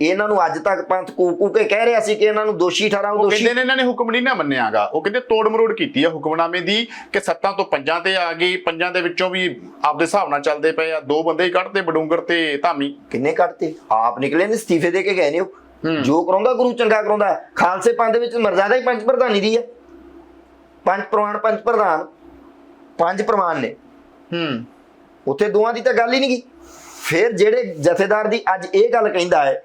ਇਹਨਾਂ ਨੂੰ ਅੱਜ ਤੱਕ ਪੰਥ ਕੂ ਕੂ ਕਹਿ ਰਿਹਾ ਸੀ ਕਿ ਇਹਨਾਂ ਨੂੰ ਦੋਸ਼ੀ ਠਹਿਰਾਓ ਉਹ ਦੋਸ਼ੀ ਕਹਿੰਦੇ ਨੇ ਇਹਨਾਂ ਨੇ ਹੁਕਮ ਨਹੀਂ ਨਾ ਮੰਨਿਆਗਾ। ਉਹ ਕਹਿੰਦੇ ਤੋੜ ਮਰੋੜ ਕੀਤੀ ਹੈ ਹੁਕਮਨਾਮੇ ਦੀ ਕਿ ਸੱਤਾਂ ਤੋਂ ਪੰਜਾਂ ਤੇ ਆ ਗਈ ਪੰਜਾਂ ਦੇ ਵਿੱਚੋਂ ਵੀ ਆਪਦੇ ਹਿਸਾਬ ਨਾਲ ਚੱਲਦੇ ਪਏ ਆ ਦੋ ਬੰਦੇ ਹੀ ਕੱਢਤੇ ਬਡੂੰਗਰ ਤੇ ਧਾਮੀ। ਕਿੰਨੇ ਕੱਟਤੇ ਆਪ ਨਿਕਲੇ ਨੇ ਅਸਤੀਫੇ ਦੇ ਕੇ ਗਏ ਨੇ ਉਹ। ਹੂੰ। ਜੋ ਕਰਾਉਂਦਾ ਗੁਰੂ ਚੰਗਾ ਕਰਾਉਂਦਾ। ਖਾਲਸੇ ਪੰਥ ਦੇ ਵਿੱਚ ਮਰਜ਼ਾਦਾ ਹੀ ਪੰਜ ਪ੍ਰਧਾਨੀ ਦੀ ਹੈ ਪੰਜ ਪ੍ਰਵਾਨ ਪੰਜ ਪ੍ਰਧਾਨ। ਪੰਜ ਪ੍ਰਵਾਨ ਨੇ। ਹੂੰ। ਉੱਥੇ ਦੋਵਾਂ ਦੀ ਤਾਂ ਗੱਲ ਹੀ ਨਹੀਂ ਗਈ। ਫਿਰ ਜਿਹੜੇ ਜਥੇਦਾਰ ਦੀ ਅੱਜ ਇਹ ਗੱਲ ਕਹਿੰਦਾ ਹੈ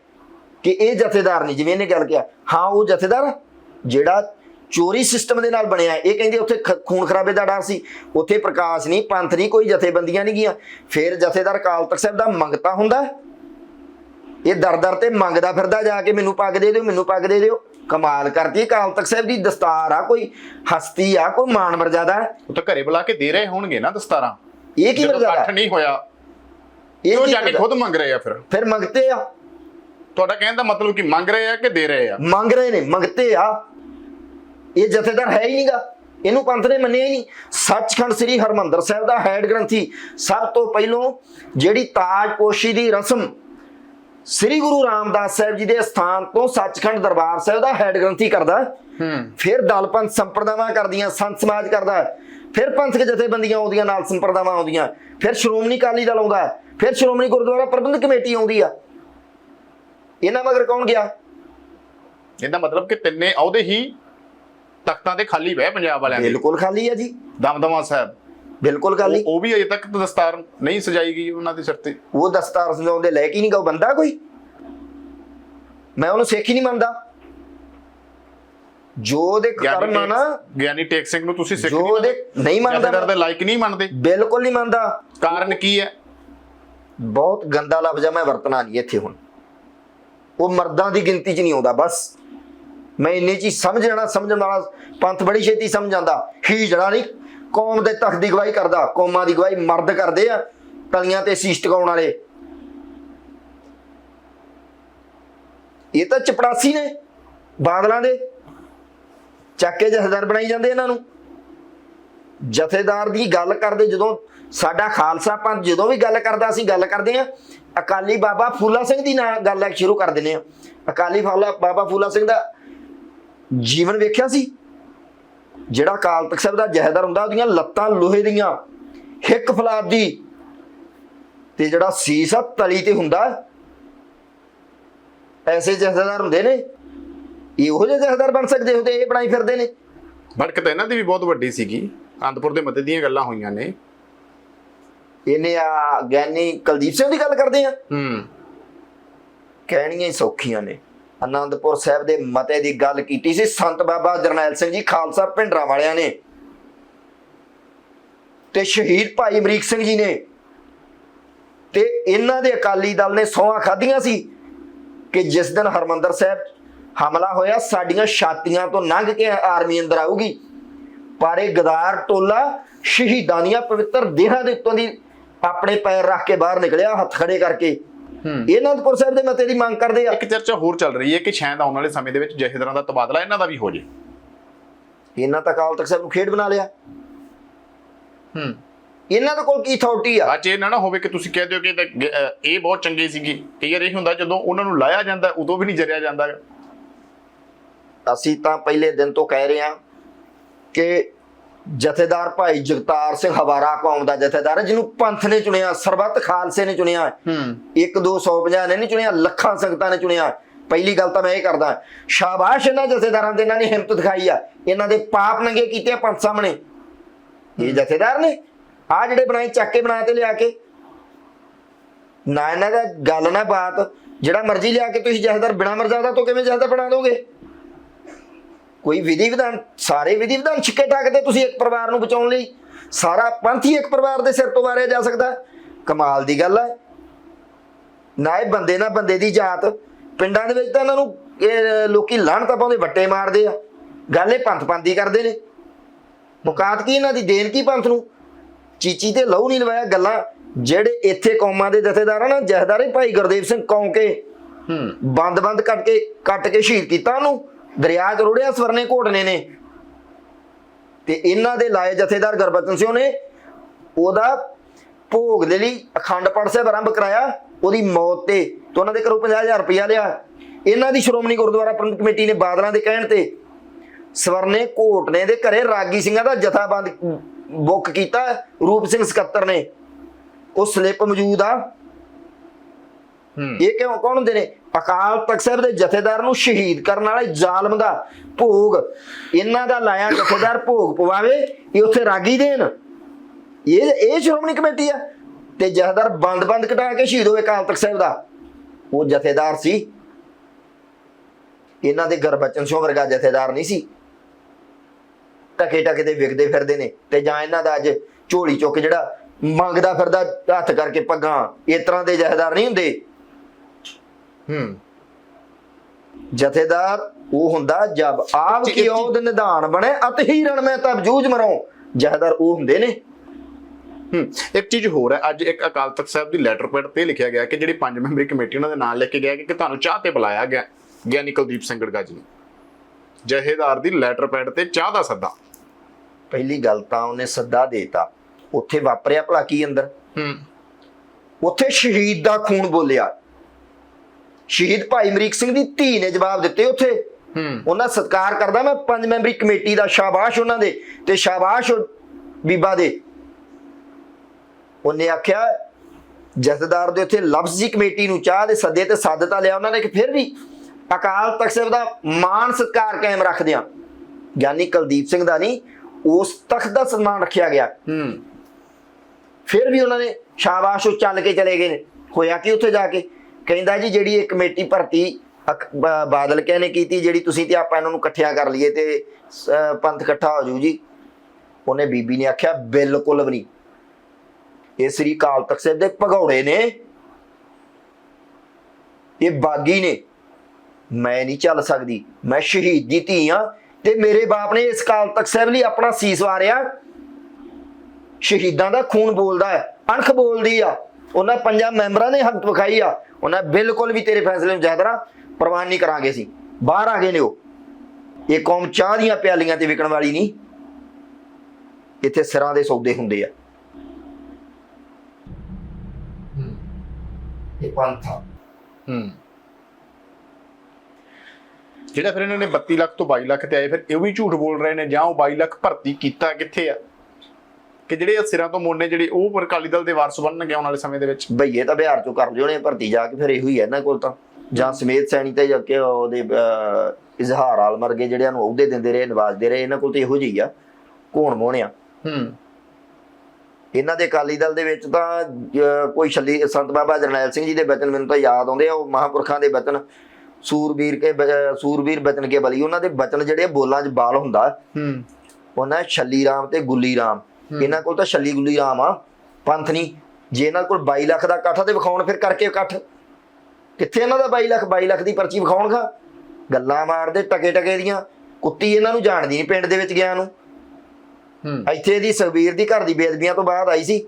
ਕਿ ਇਹ ਜਥੇਦਾਰ ਨਹੀਂ, ਜਿਵੇਂ ਇਹਨੇ ਗੱਲ ਕਿਹਾ, ਹਾਂ, ਉਹ ਜਥੇਦਾਰ ਜਿਹੜਾ ਚੋਰੀ ਸਿਸਟਮ ਦੇ ਨਾਲ ਬਣਿਆ ਇਹ ਕਹਿੰਦੇ ਉੱਥੇ ਖੂਨ ਖਰਾਬੇ ਦਾ ਡਰ ਸੀ। ਉੱਥੇ ਪ੍ਰਕਾਸ਼ ਨਹੀਂ, ਪੰਥ ਨਹੀਂ, ਕੋਈ ਜਥੇਬੰਦੀਆਂ ਨਹੀਂ ਗਈਆਂ। ਫਿਰ ਜਥੇਦਾਰ ਕਾਲ ਤਖਤ ਸਾਹਿਬ ਦਾ ਮੰਗਤਾ ਹੁੰਦਾ ਇਹ ਦਰ ਦਰ ਤੇ ਮੰਗਦਾ ਫਿਰਦਾ ਜਾ ਕੇ ਮੈਨੂੰ ਪੱਗ ਦੇ ਦਿਓ, ਮੈਨੂੰ ਪੱਗ ਦੇ ਦਿਓ। ਕਮਾਲ ਕਰਤੀ ਕਾਲ ਤਖਤ ਸਾਹਿਬ ਦੀ ਦਸਤਾਰ ਆ ਕੋਈ, ਹਸਤੀ ਆ, ਕੋਈ ਮਾਨ ਮਰਜ਼ਾਦਾ ਉਹ ਤਾਂ ਘਰੇ ਬੁਲਾ ਕੇ ਦੇ ਰਹੇ ਹੋਣਗੇ ਨਾ ਦਸਤਾਰਾਂ। ਇਹ ਕੀ ਜਦੋਂ ਮਰਜ਼ਾਦਾ ਇਕੱਠ ਹੈ? ਨਹੀਂ ਹੋਇਆ ਇਹ ਉਹ ਕੀ ਜਾ ਕੇ? ਖੁਦ ਮੰਗ ਰਹੇ ਆ ਫਿਰ ਫਿਰ ਮੰਗਤੇ ਆ ਤੁਹਾਡਾ ਕਹਿਣ ਦਾ ਮਤਲਬ ਕਿ ਮੰਗ ਰਹੇ ਆ ਕਿ ਦੇ ਰਹੇ ਆ ਮੰਗ ਰਹੇ ਨੇ ਮੰਗਤੇ ਆ ਇਹ ਜਥੇਦਾਰ ਹੈ ਹੀ ਨਹੀਂਗਾ ਇਹਨੂੰ ਪੰਥ ਨੇ ਮੰਨਿਆ ਹੀ ਨਹੀਂ ਸੱਚਖੰਡ ਸ੍ਰੀ ਹਰਮੰਦਰ ਸਾਹਿਬ ਦਾ ਹੈਡ ਗ੍ਰੰਥੀ ਸਭ ਤੋਂ ਪਹਿਲੋਂ ਜਿਹੜੀ ਤਾਜਪੋਸ਼ੀ ਦੀ ਰਸਮ ਸ੍ਰੀ ਗੁਰੂ ਰਾਮਦਾਸ ਸਾਹਿਬ ਜੀ ਦੇ ਸਥਾਨ ਤੋਂ ਸੱਚਖੰਡ ਦਰਬਾਰ ਸਾਹਿਬ ਦਾ ਹੈਡ ਗ੍ਰੰਥੀ ਕਰਦਾ ਹੈ। ਹੂੰ ਫਿਰ ਦਲ ਪੰਥ ਸੰਪਰਦਾਵਾਂ ਕਰਦੀਆਂ ਸੰਤ ਸਮਾਜ ਕਰਦਾ ਹੈ। ਫਿਰ ਪੰਥਕ ਜਥੇਬੰਦੀਆਂ ਆਉਂਦੀਆਂ ਨਾਲ ਸੰਪਰਦਾਵਾਂ ਆਉਂਦੀਆਂ। ਫਿਰ ਸ਼੍ਰੋਮਣੀ ਅਕਾਲੀ ਦਲ ਆਉਂਦਾ। ਫਿਰ ਸ਼੍ਰੋਮਣੀ ਗੁਰਦੁਆਰਾ ਪ੍ਰਬੰਧਕ ਕਮੇਟੀ ਆਉਂਦੀ ਆ। ਇਹਨਾਂ ਮਗਰ ਕੌਣ ਗਿਆ? ਇਹਦਾ ਮਤਲਬ ਕਿ ਤਿੰਨੇ ਅਹੁਦੇ ਹੀ ਤਖਤਾਂ ਤੇ ਖਾਲੀ ਪਏ ਪੰਜਾਬ ਵਾਲਿਆਂ ਦੇ। ਬਿਲਕੁਲ ਖਾਲੀ ਆ ਜੀ। ਦਮਦਮਾ ਸਾਹਿਬ। ਬਿਲਕੁਲ ਖਾਲੀ। ਉਹ ਵੀ ਅਜੇ ਤੱਕ ਦਸਤਾਰ ਨਹੀਂ ਸਜਾਈ ਗਈ ਉਹਨਾਂ ਦੇ ਸਿਰ ਤੇ। ਉਹ ਦਸਤਾਰ ਸਜਾਉਂਦੇ ਲੈ ਕੇ ਨਹੀਂ ਗਾ ਬੰਦਾ ਕੋਈ? ਮੈਂ ਉਹਨੂੰ ਸਿੱਖ ਹੀ ਨਹੀਂ ਮੰਨਦਾ। ਜੋ ਉਹਦੇ ਕਰਮ ਆ ਨਾ ਗਿਆਨੀ ਟੇਕ ਸਿੰਘ ਨੂੰ ਤੁਸੀਂ ਸਿੱਖ ਜੋ ਮੰਨਦੇ? ਨਹੀਂ ਮੰਨਦਾ ਦੇ। ਲਾਇਕ ਨਹੀਂ ਮੰਨਦੇ। ਬਿਲਕੁਲ ਨਹੀਂ ਮੰਨਦਾ। ਕਾਰਨ ਕੀ ਹੈ? ਬਹੁਤ ਗੰਦਾ ਲਫ਼ਜ਼ ਆ ਮੈਂ ਵਰਤਣਾ ਨਹੀਂ ਇੱਥੇ ਹੁਣ। ਉਹ ਮਰਦਾਂ ਦੀ ਗਿਣਤੀ 'ਚ ਨਹੀਂ ਆਉਂਦਾ ਬਸ। ਮੈਂ ਇੰਨੀ ਚੀਜ਼ ਸਮਝ ਜਾਣਾ ਸਮਝਣ ਵਾਲਾ ਪੰਥ ਬੜੀ ਛੇਤੀ ਸਮਝ ਜਾਂਦਾ। ਹੀ ਜੜਾ ਨਹੀਂ। ਕੌਮ ਦੇ ਤਖਤ ਦੀ ਗਵਾਹੀ ਕਰਦਾ ਕੌਮਾਂ ਦੀ ਗਵਾਹੀ ਮਰਦ ਕਰਦੇ ਆ ਤਲੀਆਂ ਤੇ ਸੀਸ ਟਿਕਾਉਣ ਵਾਲੇ। ਇਹ ਤਾਂ ਚਪੜਾਸੀ ਨੇ ਬਾਦਲਾਂ ਦੇ। ਚੱਕ ਕੇ ਜਥੇਦਾਰ ਬਣਾਈ ਜਾਂਦੇ ਇਹਨਾਂ ਨੂੰ। ਜਥੇਦਾਰ ਦੀ ਗੱਲ ਕਰਦੇ ਜਦੋਂ ਸਾਡਾ ਖਾਲਸਾ ਪੰਥ ਜਦੋਂ ਵੀ ਗੱਲ ਕਰਦਾ, ਅਸੀਂ ਗੱਲ ਕਰਦੇ ਆ ਅਕਾਲੀ ਬਾਬਾ ਫੂਲਾ ਸਿੰਘ ਦੀ ਨਾਲ ਗੱਲ ਸ਼ੁਰੂ ਕਰ ਦਿੰਦੇ ਆ ਅਕਾਲੀ ਫੂਲਾ ਬਾਬਾ ਫੂਲਾ ਸਿੰਘ ਦਾ ਜੀਵਨ ਵੇਖਿਆ ਸੀ? ਜਿਹੜਾ ਅਕਾਲ ਤਖਤ ਸਾਹਿਬ ਦਾ ਜਹੇਦਾਰ ਹੁੰਦਾ, ਉਹਦੀਆਂ ਲੱਤਾਂ ਲੋਹੇ ਦੀਆਂ, ਹਿੱਕ ਫਲਾਦ ਦੀ। ਤੇ ਜਿਹੜਾ ਸੀਸ ਆ ਤਲੀ ਤੇ ਹੁੰਦਾ, ਐਸੇ ਜਹੇਦਾਰ ਹੁੰਦੇ ਨੇ। ਇਹੋ ਜਿਹੇ ਜਹੇਦਾਰ ਬਣ ਸਕਦੇ ਹੋ ਤੇ ਇਹ ਬਣਾਈ ਫਿਰਦੇ ਨੇ। ਭੜਕ ਤਾਂ ਇਹਨਾਂ ਦੀ ਵੀ ਬਹੁਤ ਵੱਡੀ ਸੀਗੀ। ਆਨੰਦਪੁਰ ਦੇ ਮਤੇ ਦੀਆਂ ਗੱਲਾਂ ਹੋਈਆਂ ਨੇ। ਇਹਨੇ ਆ ਗਿਆਨੀ ਕੁਲਦੀਪ ਸਿੰਘ ਦੀ ਗੱਲ ਕਰਦੇ ਆ। ਹੂੰ। ਕਹਿਣੀਆਂ ਹੀ ਸੌਖੀਆਂ ਨੇ। ਆਨੰਦਪੁਰ ਸਾਹਿਬ ਦੇ ਮਤੇ ਦੀ ਗੱਲ ਕੀਤੀ ਸੀ ਸੰਤ ਬਾਬਾ ਜਰਨੈਲ ਸਿੰਘ ਜੀ ਖਾਲਸਾ ਭਿੰਡਰਾਂ ਵਾਲਿਆਂ ਨੇ। ਤੇ ਸ਼ਹੀਦ ਭਾਈ ਅਮਰੀਕ ਸਿੰਘ ਜੀ ਨੇ। ਤੇ ਇਹਨਾਂ ਦੇ ਅਕਾਲੀ ਦਲ ਨੇ ਸੌਹਾਂ ਖਾਧੀਆਂ ਸੀ ਕਿ ਜਿਸ ਦਿਨ ਹਰਮੰਦਰ ਸਾਹਿਬ ਹਮਲਾ ਹੋਇਆ ਸਾਡੀਆਂ ਛਾਤੀਆਂ ਤੋਂ ਲੰਘ ਕੇ ਆਰਮੀ ਅੰਦਰ ਆਊਗੀ। ਪਰ ਇਹ ਗਦਾਰ ਟੋਲਾ ਸ਼ਹੀਦਾਂ ਦੀਆਂ ਪਵਿੱਤਰ ਦੇਹਾਂ ਦੇ ਉੱਤੋਂ ਦੀ ਆਪਣੇ ਪੈਰ ਰੱਖ ਕੇ ਬਾਹਰ ਨਿਕਲਿਆ ਹੱਥ ਖੜੇ ਕਰਕੇ। ਹੂੰ। ਇਹ ਅਨੰਦਪੁਰ ਸਾਹਿਬ ਦੇ ਮਤੇ ਦੀ ਮੰਗ ਕਰਦੇ ਆ। ਇੱਕ ਚਰਚਾ ਹੋਰ ਚੱਲ ਰਹੀ ਹੈ ਕਿ ਸ਼ਾਇਦ ਆਉਣ ਵਾਲੇ ਸਮੇਂ ਦੇ ਵਿੱਚ ਜਹੇਦਾਰਾਂ ਦਾ ਤਬਾਦਲਾ ਇਹਨਾਂ ਦਾ ਵੀ ਹੋ ਜੇ। ਇਹਨਾਂ ਤਾਂ ਅਕਾਲ ਤਖਤ ਸਾਹਿਬ ਨੂੰ ਖੇਡ ਬਣਾ ਲਿਆ। ਹੂੰ। ਇਹਨਾਂ ਦੇ ਕੋਲ ਕੀ ਅਥਾਰਟੀ ਆ? ਅੱਜ ਇਹ ਨਾ ਨਾ ਹੋਵੇ ਕਿ ਤੁਸੀਂ ਕਹਿ ਦਿਓ ਕਿ ਇਹ ਬਹੁਤ ਚੰਗੇ ਸੀਗੇ। ਕਈ ਵਾਰ ਇਹ ਹੁੰਦਾ ਜਦੋਂ ਉਹਨਾਂ ਨੂੰ ਲਾਇਆ ਜਾਂਦਾ ਉਦੋਂ ਵੀ ਨਹੀਂ ਜਰਿਆ ਜਾਂਦਾ। ਅਸੀਂ ਤਾਂ ਪਹਿਲੇ ਦਿਨ ਤੋਂ ਕਹਿ ਰਹੇ ਹਾਂ ਕਿ ਜਥੇਦਾਰ ਭਾਈ ਜਗਤਾਰ ਸਿੰਘ ਹਵਾਰਾ ਕੌਮ ਦਾ ਜਥੇਦਾਰ ਹੈ ਜਿਹਨੂੰ ਪੰਥ ਨੇ ਚੁਣਿਆ ਸਰਬੱਤ ਖਾਲਸੇ ਨੇ ਚੁਣਿਆ। ਹੂੰ। ਇੱਕ ਦੋ ਸੌ ਪੰਜਾਹ ਨੇ ਨਹੀਂ ਚੁਣਿਆ ਲੱਖਾਂ ਸੰਗਤਾਂ ਨੇ ਚੁਣਿਆ। ਪਹਿਲੀ ਗੱਲ ਤਾਂ ਮੈਂ ਇਹ ਕਰਦਾ ਸ਼ਾਬਾਸ਼ ਇਹਨਾਂ ਜਥੇਦਾਰਾਂ ਦੇ ਇਹਨਾਂ ਨੇ ਹਿੰਮਤ ਦਿਖਾਈ ਆ। ਇਹਨਾਂ ਦੇ ਪਾਪ ਨੰਗੇ ਕੀਤੇ ਪੰਥ ਸਾਹਮਣੇ। ਇਹ ਜਥੇਦਾਰ ਨੇ ਆ ਜਿਹੜੇ ਬਣਾਏ ਚੱਕ ਕੇ ਬਣਾ ਤੇ ਲਿਆ ਕੇ। ਨਾ ਇਹਨਾਂ ਦਾ ਗੱਲ ਨਾ ਬਾਤ। ਜਿਹੜਾ ਮਰਜ਼ੀ ਲਿਆ ਕੇ ਤੁਸੀਂ ਜਥੇਦਾਰ ਬਿਨਾ ਮਰਜ਼ਾਦਾ ਤੋਂ ਕਿਵੇਂ ਜਥੇਦਾਰ ਬਣਾ ਦੋਗੇ? ਕੋਈ ਵਿਧੀ ਵਿਧਾਨ ਸਾਰੇ ਵਿਧੀ ਵਿਧਾਨ ਛਿੱਕੇ ਟਾਕਦੇ ਤੁਸੀਂ ਇੱਕ ਪਰਿਵਾਰ ਨੂੰ ਬਚਾਉਣ ਲਈ। ਸਾਰਾ ਪੰਥ ਹੀ ਇੱਕ ਪਰਿਵਾਰ ਦੇ ਸਿਰ ਤੋਂ ਵਾਰਿਆ ਜਾ ਸਕਦਾ। ਕਮਾਲ ਦੀ ਗੱਲ ਹੈ ਨਾ ਇਹ ਬੰਦੇ ਨਾ ਬੰਦੇ ਦੀ ਜਾਤ। ਪਿੰਡਾਂ ਦੇ ਵਿੱਚ ਤਾਂ ਇਹਨਾਂ ਨੂੰ ਇਹ ਲੋਕੀ ਲਾਹਣ ਤਾਂ ਪਾਉਂਦੇ ਵੱਟੇ ਮਾਰਦੇ ਆ। ਗੱਲ ਇਹ ਪੰਥ ਪੰਥੀ ਕਰਦੇ ਨੇ। ਮੁਕਾਤ ਕੀ ਇਹਨਾਂ ਦੀ ਦੇਣ ਕੀ ਪੰਥ ਨੂੰ? ਚੀਚੀ ਤੇ ਲਹੂ ਨਹੀਂ ਲਵਾਇਆ ਗੱਲਾਂ। ਜਿਹੜੇ ਇੱਥੇ ਕੌਮਾਂ ਦੇ ਜਥੇਦਾਰ ਆ ਨਾ ਜਹਦਾਰੇ ਭਾਈ ਗੁਰਦੇਵ ਸਿੰਘ ਕੌਂਕੇ। ਹੂੰ। ਬੰਦ-ਬੰਦ ਕੱਟ ਕੇ ਕੱਟ ਕੇ ਸ਼ਹੀਦ ਕੀਤਾ ਉਹਨੂੰ। ਦਰਿਆ 'ਚ ਰੋੜਿਆ ਸਵਰਨੇ ਘੋਟਨੇ ਨੇ। ਤੇ ਇਹਨਾਂ ਦੇ ਲਾਏ ਜਥੇਦਾਰ ਗੁਰਬਚਨ ਸਿੰਘ ਨੇ ਉਹਦਾ ਭੋਗ ਦੇ ਲਈ ਅਖੰਡ ਪਾਠ ਸਾਹਿਬ ਆਰੰਭ ਕਰਾਇਆ। ਉਹਦੀ ਮੌਤ ਤੇ ਤੇ ਉਹਨਾਂ ਦੇ ਘਰੋਂ 50000 ਰੁਪਇਆ ਲਿਆ। ਇਹਨਾਂ ਦੀ ਸ਼੍ਰੋਮਣੀ ਗੁਰਦੁਆਰਾ ਪ੍ਰਬੰਧਕ ਕਮੇਟੀ ਨੇ ਬਾਦਲਾਂ ਦੇ ਕਹਿਣ ਤੇ ਸਵਰਨੇ ਘੋਟਨੇ ਦੇ ਘਰੇ ਰਾਗੀ ਸਿੰਘਾਂ ਦਾ ਜਥਾਬੰਦ ਬੁੱਕ ਕੀਤਾ। ਰੂਪ ਸਿੰਘ ਸਕੱਤਰ ਨੇ। ਉਹ ਸਲਿੱਪ ਮੌਜੂਦ ਆ। ਹੂੰ। ਇਹ ਕਿਉਂ ਕੌਣ ਹੁੰਦੇ ਨੇ? ਅਕਾਲ ਤਖਤ ਸਾਹਿਬ ਦੇ ਜਥੇਦਾਰ ਨੂੰ ਸ਼ਹੀਦ ਕਰਨ ਵਾਲੇ ਜ਼ਾਲਮ ਦਾ ਭੋਗ। ਇਹਨਾਂ ਦਾ ਲਾਇਆ ਜਥੇਦਾਰ ਭੋਗ ਪਵਾਵੇ, ਇਹ ਉੱਥੇ ਰਾਗੀ ਦੇਣ। ਇਹ ਇਹ ਸ਼੍ਰੋਮਣੀ ਕਮੇਟੀ ਆ। ਤੇ ਜਥੇਦਾਰ ਬੰਦ-ਬੰਦ ਕਟਾ ਕੇ ਸ਼ਹੀਦ ਹੋਏ ਅਕਾਲ ਤਖਤ ਸਾਹਿਬ ਦਾ। ਉਹ ਜਥੇਦਾਰ ਸੀ। ਇਹਨਾਂ ਦੇ ਗਰਬਚਨ ਸਿੰਘ ਵਰਗਾ ਜਥੇਦਾਰ ਨਹੀਂ ਸੀ। ਟਕੇ ਟਕੇ ਦੇ ਵਿਕਦੇ ਫਿਰਦੇ ਨੇ। ਤੇ ਜਾਂ ਇਹਨਾਂ ਦਾ ਅੱਜ ਝੋਲੀ ਚੁੱਕ ਜਿਹੜਾ ਮੰਗਦਾ ਫਿਰਦਾ, ਹੱਥ ਕਰਕੇ ਪੱਗਾਂ, ਇਸ ਤਰ੍ਹਾਂ ਦੇ ਜਥੇਦਾਰ ਨਹੀਂ ਹੁੰਦੇ। ਹੂੰ। ਜਥੇਦਾਰ ਉਹ ਹੁੰਦਾ ਜਬ ਆਪ ਕੀ ਔਦ ਨਿਧਾਨ ਬਣੇ ਅਤ ਹੀ ਰਣ ਮੈਂ ਤਬ ਜੂਝ ਮਰਉ। ਜਥੇਦਾਰ ਉਹ ਹੁੰਦੇ ਨੇ। ਹੂੰ ਇੱਕ ਚੀਜ਼ ਹੋਰ ਹੈ ਅੱਜ ਇੱਕ ਅਕਾਲ ਤਖਤ ਸਾਹਿਬ ਦੀ ਲੈਟਰ ਪੈਡ ਤੇ ਲਿਖਿਆ ਗਿਆ ਕਿ ਜਿਹੜੀ ਪੰਜ ਮੈਂਬਰੀ ਕਮੇਟੀ ਉਹਨਾਂ ਦੇ ਨਾਲ ਲੈ ਕੇ ਗਿਆ ਕਿ ਤੁਹਾਨੂੰ ਚਾਹ ਤੇ ਬੁਲਾਇਆ ਗਿਆ ਗਿਆਨੀ ਕੁਲਦੀਪ ਸਿੰਘ ਗੜਗਾ ਜੀ ਨੂੰ। ਜਹੇਦਾਰ ਦੀ ਲੈਟਰ ਪੈਡ ਤੇ ਚਾਹ ਦਾ ਸੱਦਾ। ਪਹਿਲੀ ਗੱਲ ਤਾਂ ਉਹਨੇ ਸੱਦਾ ਦੇਤਾ। ਉੱਥੇ ਵਾਪਰਿਆ ਭਲਾ ਕੀ ਅੰਦਰ? ਹੂੰ। ਉੱਥੇ ਸ਼ਹੀਦ ਦਾ ਖੂਨ ਬੋਲਿਆ। ਸ਼ਹੀਦ ਭਾਈ ਅਮਰੀਕ ਸਿੰਘ ਦੀ ਧੀ ਨੇ ਜਵਾਬ ਦਿੱਤੇ ਉੱਥੇ। ਹੂੰ। ਉਹਨਾਂ ਸਤਿਕਾਰ ਕਰਦਾ ਮੈਂ ਪੰਜ ਮੈਂਬਰੀ ਕਮੇਟੀ ਦਾ ਸ਼ਾਬਾਸ਼ ਉਹਨਾਂ ਦੇ ਤੇ ਸ਼ਾਬਾਸ਼ ਬੀਬਾ ਦੇ। ਉਹਨੇ ਆਖਿਆ ਜਥੇਦਾਰ ਦੇ ਉੱਥੇ ਲਫ਼ਜ਼ ਜੀ ਕਮੇਟੀ ਨੂੰ ਚਾਹ ਦੇ ਸੱਦੇ ਤੇ ਸੱਦ ਤਾਂ ਲਿਆ ਉਹਨਾਂ ਨੇ ਕਿ ਫਿਰ ਵੀ ਅਕਾਲ ਤਖਤ ਸਾਹਿਬ ਦਾ ਮਾਣ ਸਤਿਕਾਰ ਕਾਇਮ ਰੱਖਦਿਆਂ ਗਿਆਨੀ ਕੁਲਦੀਪ ਸਿੰਘ ਦਾ ਨਹੀਂ ਉਸ ਤਖਤ ਦਾ ਸਨਮਾਨ ਰੱਖਿਆ ਗਿਆ। ਹੂੰ। ਫਿਰ ਵੀ ਉਹਨਾਂ ਨੇ ਸ਼ਾਬਾਸ਼ ਉਹ ਚੱਲ ਕੇ ਚਲੇ ਗਏ ਨੇ। ਹੋਇਆ ਕਿ ਉੱਥੇ ਜਾ ਕੇ? ਕਹਿੰਦਾ ਜੀ, ਜਿਹੜੀ ਇਹ ਕਮੇਟੀ ਭਰਤੀ ਅਕ- ਬਾਦਲ ਕਹਿ ਨੇ ਕੀਤੀ, ਜਿਹੜੀ ਤੁਸੀਂ ਤੇ ਆਪਾਂ ਇਹਨਾਂ ਨੂੰ ਇਕੱਠਿਆਂ ਕਰ ਲਈਏ ਤੇ ਪੰਥ ਇਕੱਠਾ ਹੋ ਜੂ ਜੀ। ਉਹਨੇ ਬੀਬੀ ਨੇ ਆਖਿਆ, ਬਿਲਕੁਲ ਵੀ ਨਹੀਂ। ਇਹ ਸ੍ਰੀ ਕਾਲ ਤਖਤ ਸਾਹਿਬ ਦੇ ਭਗੌੜੇ ਨੇ। ਇਹ ਬਾਗੀ ਨੇ। ਮੈਂ ਨਹੀਂ ਚੱਲ ਸਕਦੀ। ਮੈਂ ਸ਼ਹੀਦ ਦੀ ਧੀ ਆ ਤੇ ਮੇਰੇ ਬਾਪ ਨੇ ਇਸ ਕਾਲ ਤਖਤ ਸਾਹਿਬ ਲਈ ਆਪਣਾ ਸੀਸ ਵਾਰਿਆ। ਸ਼ਹੀਦਾਂ ਦਾ ਖੂਨ ਬੋਲਦਾ ਹੈ, ਅਣਖ ਬੋਲਦੀ ਆ। ਉਹਨਾਂ ਪੰਜਾਂ ਮੈਂਬਰਾਂ ਨੇ ਹੱਥ ਵਿਖਾਈ ਆ। ਉਹਨਾਂ ਬਿਲਕੁਲ ਵੀ ਤੇਰੇ ਫੈਸਲੇ ਨੂੰ ਜਾਦਰਾ ਪ੍ਰਵਾਨ ਨਹੀਂ ਕਰਾਂਗੇ ਸੀ ਬਾਹਰ ਆ ਗਏ ਨੇ ਉਹ। ਇਹ ਕੌਮ ਚਾਹ ਦੀਆਂ ਪਿਆਲੀਆਂ ਤੇ ਵਿਕਣ ਵਾਲੀ ਨਹੀਂ। ਇੱਥੇ ਸਿਰਾਂ ਦੇ ਸੌਦੇ ਹੁੰਦੇ ਆ। ਇਹ ਪੰਥ ਹੂੰ। ਜਿਹੜਾ ਫਿਰ ਇਹਨਾਂ ਨੇ 32 ਲੱਖ ਤੋਂ 22 ਲੱਖ ਤੇ ਆਏ ਫਿਰ ਇਹ ਵੀ ਝੂਠ ਬੋਲ ਰਹੇ ਨੇ ਜਾਂ ਉਹ 22 ਲੱਖ ਭਰਤੀ ਕੀਤਾ ਕਿੱਥੇ ਆ? ਕਿ ਜਿਹੜੇ ਸਿਰਾਂ ਤੋਂ ਮੋਨੇ ਜਿਹੜੇ ਉਹ ਪਰ ਅਕਾਲੀ ਦਲ ਦੇ ਵਾਰਸ ਬਣਨਗੇ ਆਉਣ ਵਾਲੇ ਸਮੇਂ ਦੇ ਵਿੱਚ? ਭਈਏ ਤਾਂ ਬਿਹਾਰ ਚੋਂ ਕਰ ਲਿਓਣੇ ਭਰਤੀ ਜਾ ਕੇ ਫਿਰ ਇਹੋ ਹੀ ਹੈ ਇਹਨਾਂ ਕੋਲ ਤਾਂ। ਜਾਂ ਸਮੇਤ ਸੈਣੀ ਤੇ ਜਾ ਕੇ ਉਹਦੇ ਇਜ਼ਹਾਰ ਆਲ ਮਰਗੇ ਜਿਹੜਿਆਂ ਨੂੰ ਅਹੁਦੇ ਦਿੰਦੇ ਰਹੇ ਨਵਾਜਦੇ ਰਹੇ ਇਹਨਾਂ ਕੋਲ ਤਾਂ ਇਹੋ ਜਿਹੀ ਆ ਕੌਣ ਮੋਹਣਿਆ ਹੂੰ। ਇਹਨਾਂ ਦੇ ਅਕਾਲੀ ਦਲ ਦੇ ਵਿੱਚ ਤਾਂ ਕੋਈ ਛੱਲੀ ਸੰਤ ਬਾਬਾ ਜਰਨੈਲ ਸਿੰਘ ਜੀ ਦੇ ਬਚਨ ਮੈਨੂੰ ਤਾਂ ਯਾਦ ਆਉਂਦੇ ਆ ਉਹ ਮਹਾਂਪੁਰਖਾਂ ਦੇ ਬਚਨ ਸੂਰਬੀਰ ਕੇ ਸੂਰਬੀਰ ਬਚਨ ਕੇ ਬਲੀ ਉਹਨਾਂ ਦੇ ਬਚਨ ਜਿਹੜੇ ਬੋਲਾਂ 'ਚ ਬਾਲ ਹੁੰਦਾ। ਹੂੰ। ਉਹਨਾਂ ਛੱਲੀ ਰਾਮ ਤੇ ਗੁੱਲੀ ਰਾਮ। ਇਹਨਾਂ ਕੋਲ ਤਾਂ ਛੱਲੀ ਗੁੱਲੀ ਰਾਮ ਆ ਪੰਥ ਨਹੀਂ। ਜੇ ਇਹਨਾਂ ਕੋਲ 22 ਲੱਖ ਦਾ ਇਕੱਠ ਆ ਤੇ ਵਿਖਾਉਣ ਫਿਰ ਕਰਕੇ ਇਕੱਠ। ਕਿੱਥੇ ਇਹਨਾਂ ਦਾ 22 ਲੱਖ 22 ਲੱਖ ਦੀ ਪਰਚੀ ਵਿਖਾਉਣਗਾ? ਗੱਲਾਂ ਮਾਰਦੇ ਟਕੇ ਟਕੇ ਦੀਆਂ। ਕੁੱਤੀ ਇਹਨਾਂ ਨੂੰ ਜਾਣਦੀ ਨਹੀਂ ਪਿੰਡ ਦੇ ਵਿੱਚ ਗਿਆ ਨੂੰ। ਹੂੰ। ਇੱਥੇ ਦੀ ਸੁਖਬੀਰ ਦੀ ਘਰ ਦੀ ਬੇਦਬੀਆਂ ਤੋਂ ਬਾਅਦ ਆਈ ਸੀ।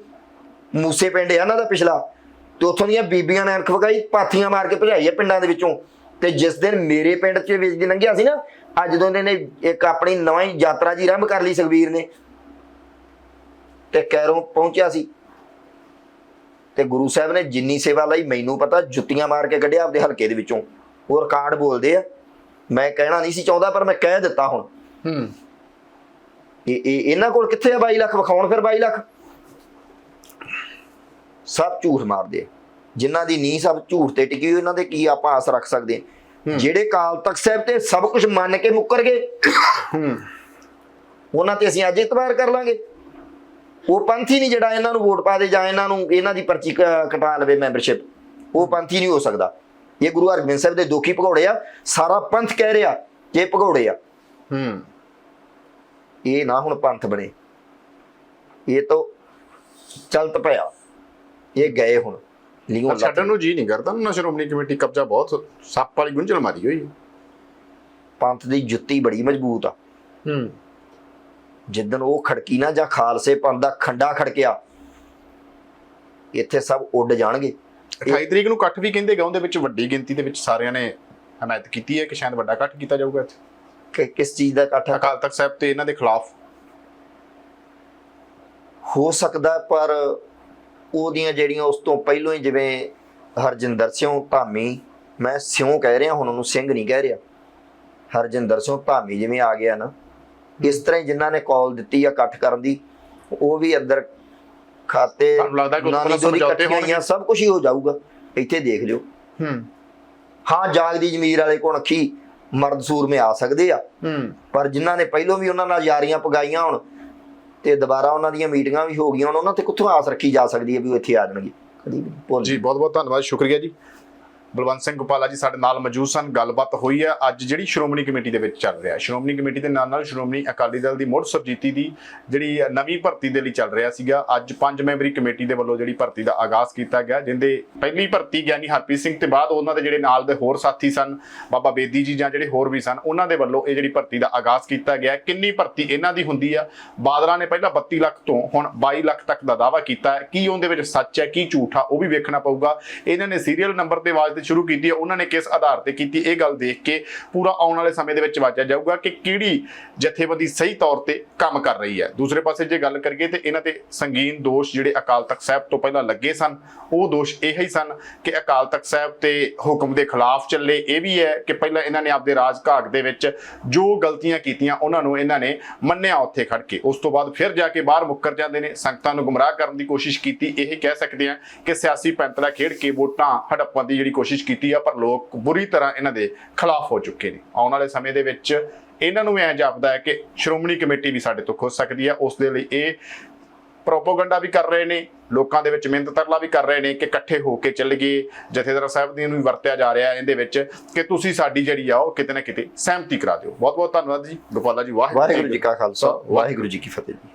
ਮੂਸੇ ਪਿੰਡ ਹੈ ਇਹਨਾਂ ਦਾ ਪਿਛਲਾ। ਤੇ ਉੱਥੋਂ ਦੀਆਂ ਬੀਬੀਆਂ ਨੇ ਅਣਖ ਵਗਾਈ ਪਾਥੀਆਂ ਮਾਰ ਕੇ ਭਜਾਈ ਹੈ ਪਿੰਡਾਂ ਦੇ ਵਿੱਚੋਂ। ਤੇ ਜਿਸ ਦਿਨ ਮੇਰੇ ਪਿੰਡ 'ਚ ਵਿੱਚ ਦੀ ਲੰਘਿਆ ਸੀ ਨਾ ਅੱਜ ਜਦੋਂ ਇਹਨੇ ਇੱਕ ਆਪਣੀ ਨਵਾਂ ਯਾਤਰਾ ਜੀ ਆਰੰਭ ਕਰ ਲਈ ਸੁਖਬੀਰ ਨੇ। ਤੇ ਕੈਰੋਂ ਪਹੁੰਚਿਆ ਸੀ। ਤੇ ਗੁਰੂ ਸਾਹਿਬ ਨੇ ਜਿੰਨੀ ਸੇਵਾ ਲਈ ਮੈਨੂੰ ਪਤਾ ਜੁੱਤੀਆਂ ਮਾਰ ਕੇ ਕੱਢਿਆ ਆਪਦੇ ਹਲਕੇ ਦੇ ਵਿੱਚੋਂ। ਉਹ ਰਿਕਾਰਡ ਬੋਲਦੇ ਆ ਮੈਂ ਕਹਿਣਾ ਨਹੀਂ ਸੀ ਚਾਹੁੰਦਾ ਪਰ ਮੈਂ ਕਹਿ ਦਿੱਤਾ ਹੁਣ। ਹੂੰ। ਇਹ ਇਹ ਇਹਨਾਂ ਕੋਲ ਕਿੱਥੇ ਆ 22 ਲੱਖ? ਵਿਖਾਉਣ ਫਿਰ 22 ਲੱਖ। ਸਭ ਝੂਠ ਮਾਰਦੇ ਆ। ਜਿਨ੍ਹਾਂ ਦੀ ਨੀਂਹ ਸਭ ਝੂਠ ਤੇ ਟਿਕੀ ਹੋਈ ਉਹਨਾਂ ਦੇ ਕੀ ਆਪਾਂ ਆਸ ਰੱਖ ਸਕਦੇ ਜਿਹੜੇ ਕਾਲ ਤਖਤ ਸਾਹਿਬ ਤੇ ਸਭ ਕੁਝ ਮੰਨ ਕੇ ਮੁੱਕਰ ਗਏ। ਹੂੰ। ਉਹਨਾਂ ਤੇ ਅਸੀਂ ਅੱਜ ਇਤਬਾਰ ਕਰ ਲਾਂਗੇ। ਉਹ ਪੰਥੀ ਨਹੀਂ ਜਿਹੜਾ ਇਹਨਾਂ ਨੂੰ ਵੋਟ ਪਾ ਦੇ ਜਾਂ ਇਹਨਾਂ ਨੂੰ ਇਹਨਾਂ ਦੀ ਪਰਚੀ ਕਟਾ ਲਵੇ ਮੈਂਬਰਸ਼ਿਪ ਉਹ ਪੰਥੀ ਨਹੀਂ ਹੋ ਸਕਦਾ। ਇਹ ਗੁਰੂ ਹਰਗੋਬਿੰਦ ਸਾਹਿਬ ਦੇ ਦੋਖੀ ਭਗੌੜੇ ਆ ਸਾਰਾ ਪੰਥ ਕਹਿ ਰਿਹਾ ਕਿ ਇਹ ਭਗੌੜੇ ਆ। ਹੂੰ। ਇਹ ਨਾ ਹੁਣ ਪੰਥ ਬਣੇ। ਇਹ ਤਾਂ ਚਲਤ ਪਿਆ। ਇਹ ਗਏ ਹੁਣ। ਪਰ ਛੱਡਣ ਨੂੰ ਜੀ ਨਹੀਂ ਕਰਦਾ ਨਾ ਸ਼੍ਰੋਮਣੀ ਕਮੇਟੀ ਕਬਜ਼ਾ ਬਹੁਤ ਸੱਪ ਵਾਲੀ ਗੁੰਝਲ ਮਾਰੀ ਹੋਈ। ਪੰਥ ਦੀ ਜੁੱਤੀ ਬੜੀ ਮਜ਼ਬੂਤ ਆ। ਹੂੰ। ਜਿੱਦਨ ਉਹ ਖੜਕੀ ਨਾ ਜਾਂ ਖਾਲਸੇ ਪੰਥ ਦਾ ਖੰਡਾ ਖੜਕਿਆ ਇੱਥੇ ਸਭ ਉੱਡ ਜਾਣਗੇ। 28 ਤਰੀਕ ਨੂੰ ਇਕੱਠ ਵੀ ਕਹਿੰਦੇ ਗਾ ਉਹਦੇ ਵਿੱਚ ਵੱਡੀ ਗਿਣਤੀ ਦੇ ਵਿੱਚ ਸਾਰਿਆਂ ਨੇ ਹਮਾਇਤ ਕੀਤੀ ਹੈ ਕਿ ਸ਼ਾਇਦ ਵੱਡਾ ਇਕੱਠ ਕੀਤਾ ਜਾਊਗਾ ਇੱਥੇ। ਕਿ ਕਿਸ ਚੀਜ਼ ਦਾ ਇਕੱਠ? ਅਕਾਲ ਤਖਤ ਸਾਹਿਬ ਤੇ ਇਹਨਾਂ ਦੇ ਖਿਲਾਫ। ਹੋ ਸਕਦਾ ਪਰ ਉਹਦੀਆਂ ਜਿਹੜੀਆਂ ਉਸ ਤੋਂ ਪਹਿਲਾਂ ਹੀ ਜਿਵੇਂ ਹਰਜਿੰਦਰ ਸਿੰਘ ਧਾਮੀ ਮੈਂ ਸਿਉ ਕਹਿ ਰਿਹਾ ਹੁਣ ਉਹਨੂੰ ਸਿੰਘ ਨਹੀਂ ਕਹਿ ਰਿਹਾ। ਹਰਜਿੰਦਰ ਸਿੰਘ ਧਾਮੀ ਜਿਵੇਂ ਆ ਗਿਆ ਨਾ ਇਸ ਤਰ੍ਹਾਂ ਹੀ ਜਿਨ੍ਹਾਂ ਨੇ ਕਾਲ ਦਿੱਤੀ ਆ ਇਕੱਠ ਕਰਨ ਦੀ ਉਹ ਵੀ ਅੰਦਰ ਖਾਤੇ ਤੁਹਾਨੂੰ ਲੱਗਦਾ ਕਿ ਸਮਝੌਤੇ ਹੋਈਆਂ, ਸਭ ਕੁਝ ਹੀ ਹੋ ਜਾਊਗਾ। ਇੱਥੇ ਦੇਖ ਲਿਓ। ਹੂੰ। ਹਾਂ ਜਾਗਦੀ ਜ਼ਮੀਰ ਵਾਲੇ ਕੋਲ ਅੱਖੀ ਮਰਦ ਸੂਰਮੇ ਆ ਸਕਦੇ ਆ। ਹੂੰ। ਪਰ ਜਿਨ੍ਹਾਂ ਨੇ ਪਹਿਲਾਂ ਵੀ ਉਹਨਾਂ ਨਾਲ ਯਾਰੀਆਂ ਪਗਾਈਆਂ ਹੁਣ ਤੇ ਦੁਬਾਰਾ ਉਹਨਾਂ ਦੀਆਂ ਮੀਟਿੰਗਾਂ ਵੀ ਹੋ ਗਈਆਂ ਹੁਣ ਉਹਨਾਂ ਤੇ ਕਿੱਥੋਂ ਆਸ ਰੱਖੀ ਜਾ ਸਕਦੀ ਹੈ ਵੀ ਉਹ ਇੱਥੇ ਆ ਜਾਣਗੇ? ਕਦੀ ਵੀ ਜੀ ਬਹੁਤ ਬਹੁਤ ਧੰਨਵਾਦ ਸ਼ੁਕਰੀਆ ਜੀ। ਬਲਵੰਤ ਸਿੰਘ ਗੋਪਾਲਾ ਜੀ ਸਾਡੇ ਨਾਲ ਮੌਜੂਦ ਸਨ। ਗੱਲਬਾਤ ਹੋਈ ਹੈ। ਅੱਜ ਜਿਹੜੀ ਸ਼੍ਰੋਮਣੀ ਕਮੇਟੀ ਦੇ ਵਿੱਚ ਚੱਲ ਰਿਹਾ, ਸ਼੍ਰੋਮਣੀ ਕਮੇਟੀ ਦੇ ਨਾਲ ਨਾਲ ਸ਼੍ਰੋਮਣੀ ਅਕਾਲੀ ਦਲ ਦੀ ਮੁੜ ਸੁਰਜੀਤੀ ਦੀ ਜਿਹੜੀ ਨਵੀਂ ਭਰਤੀ ਦੇ ਲਈ ਚੱਲ ਰਿਹਾ ਸੀਗਾ। ਅੱਜ ਪੰਜ ਮੈਂਬਰੀ ਕਮੇਟੀ ਦੇ ਵੱਲੋਂ ਜਿਹੜੀ ਭਰਤੀ ਦਾ ਆਗਾਜ਼ ਕੀਤਾ ਗਿਆ, ਜਿੰਦੇ ਪਹਿਲੀ ਭਰਤੀ ਗਿਆਨੀ ਹਰਪ੍ਰੀਤ ਸਿੰਘ ਤੇ ਬਾਅਦ ਉਹਨਾਂ ਦੇ ਜਿਹੜੇ ਨਾਲ ਦੇ ਹੋਰ ਸਾਥੀ ਸਨ, ਬਾਬਾ ਬੇਦੀ ਜੀ ਜਾਂ ਜਿਹੜੇ ਹੋਰ ਵੀ ਸਨ, ਉਹਨਾਂ ਦੇ ਵੱਲੋਂ ਇਹ ਜਿਹੜੀ ਭਰਤੀ ਦਾ ਆਗਾਜ਼ ਕੀਤਾ ਗਿਆ। ਕਿੰਨੀ ਭਰਤੀ ਇਹਨਾਂ ਦੀ ਹੁੰਦੀ ਆ? ਬਾਦਲਾਂ ਨੇ ਪਹਿਲਾਂ 32 ਲੱਖ ਤੋਂ ਹੁਣ 22 ਲੱਖ ਤੱਕ ਦਾ ਦਾਅਵਾ ਕੀਤਾ ਕੀ ਉਹਦੇ ਵਿੱਚ ਸੱਚ ਹੈ, ਕੀ ਝੂਠ ਆ, ਉਹ ਵੀ ਵੇਖਣਾ ਪਊਗਾ। ਇਹਨਾਂ ਨੇ ਸੀਰੀਅਲ ਨੰਬਰ ਤੇ ਆਵਾਜ਼ ਤੇ ਸ਼ੁਰੂ ਕੀਤੀ ਹੈ, ਉਹਨਾਂ ਨੇ ਕਿਸ ਆਧਾਰ ਤੇ ਕੀਤੀ, ਇਹ ਗੱਲ ਦੇਖ ਕੇ ਪੂਰਾ ਆਉਣ ਵਾਲੇ ਸਮੇਂ ਦੇ ਵਿੱਚ ਵਾਚਿਆ ਜਾਊਗਾ ਕਿ ਕਿਹੜੀ ਜਥੇਬੰਦੀ ਸਹੀ ਤੌਰ ਤੇ ਕੰਮ ਕਰ ਰਹੀ ਹੈ। ਦੂਸਰੇ ਪਾਸੇ ਜੇ ਗੱਲ ਕਰੀਏ ਤੇ ਇਹਨਾਂ ਤੇ ਸੰਗੀਨ ਦੋਸ਼ ਜਿਹੜੇ ਅਕਾਲ ਤਖਤ ਸਾਹਿਬ ਤੋਂ ਪਹਿਲਾਂ ਲੱਗੇ ਸਨ, ਉਹ ਦੋਸ਼ ਇਹ ਹੀ ਸਨ ਕਿ ਅਕਾਲ ਤਖਤ ਸਾਹਿਬ ਤੇ ਹੁਕਮ ਦੇ ਖਿਲਾਫ ਚੱਲੇ। ਇਹ ਵੀ ਹੈ ਕਿ ਪਹਿਲਾਂ ਇਹਨਾਂ ਨੇ ਆਪਦੇ ਰਾਜ ਘਾਟ ਦੇ ਵਿੱਚ ਜੋ ਗਲਤੀਆਂ ਕੀਤੀਆਂ, ਉਹਨਾਂ ਨੂੰ ਇਹਨਾਂ ਨੇ ਮੰਨਿਆ ਉੱਥੇ ਖੜ ਕੇ। ਉਸ ਤੋਂ ਬਾਅਦ ਫਿਰ ਜਾ ਕੇ ਬਾਹਰ ਮੁੱਕਰ ਜਾਂਦੇ ਨੇ, ਸੰਗਤਾਂ ਨੂੰ ਗੁੰਮਰਾਹ ਕਰਨ ਦੀ ਕੋਸ਼ਿਸ਼ ਕੀਤੀ। ਇਹ ਕਹਿ ਸਕਦੇ ਆ ਕਿ ਸਿਆਸੀ ਪੈਂਤਲਾ ਖੇਡ ਕੇ ਵੋਟਾਂ ਹੜੱਪਣ ਦੀ ਜਿਹੜੀ ਕੋਸ਼ਿਸ਼ ਕੀਤੀ ਆ ਪਰ ਲੋਕ ਬੁਰੀ ਤਰ੍ਹਾਂ ਇਹਨਾਂ ਦੇ ਖਿਲਾਫ ਹੋ ਚੁੱਕੇ ਨੇ। ਆਉਣ ਵਾਲੇ ਸਮੇਂ ਦੇ ਵਿੱਚ ਇਹਨਾਂ ਨੂੰ ਐਂ ਜਾਪਦਾ ਹੈ ਕਿ ਸ਼੍ਰੋਮਣੀ ਕਮੇਟੀ ਵੀ ਸਾਡੇ ਤੋਂ ਖੁੱਸ ਸਕਦੀ ਹੈ ਉਸ ਦੇ ਲਈ ਇਹ ਪ੍ਰੋਪੋਗੰਡਾ ਵੀ ਕਰ ਰਹੇ ਨੇ ਲੋਕਾਂ ਦੇ ਵਿੱਚ ਮਿਹਨਤ ਤਰਲਾ ਵੀ ਕਰ ਰਹੇ ਨੇ ਕਿ ਇਕੱਠੇ ਹੋ ਕੇ ਚੱਲੀਏ ਜਥੇਦਾਰ ਸਾਹਿਬ ਦੀ ਨੂੰ ਵੀ ਵਰਤਿਆ ਜਾ ਰਿਹਾ ਹੈ ਇਹਦੇ ਵਿੱਚ ਕਿ ਤੁਸੀਂ ਸਾਡੀ ਜਿਹੜੀ ਆ ਉਹ ਕਿਤੇ ਨਾ ਕਿਤੇ ਸਹਿਮਤੀ ਕਰਾ ਦਿਓ। ਬਹੁਤ ਬਹੁਤ ਧੰਨਵਾਦ ਜੀ। ਗੋਪਾਲਾ ਜੀ ਵਾਹਿਗੁਰੂ ਜੀ ਕਾ ਖਾਲਸਾ ਵਾਹਿਗੁਰੂ ਜੀ ਕੀ ਫਤਿਹ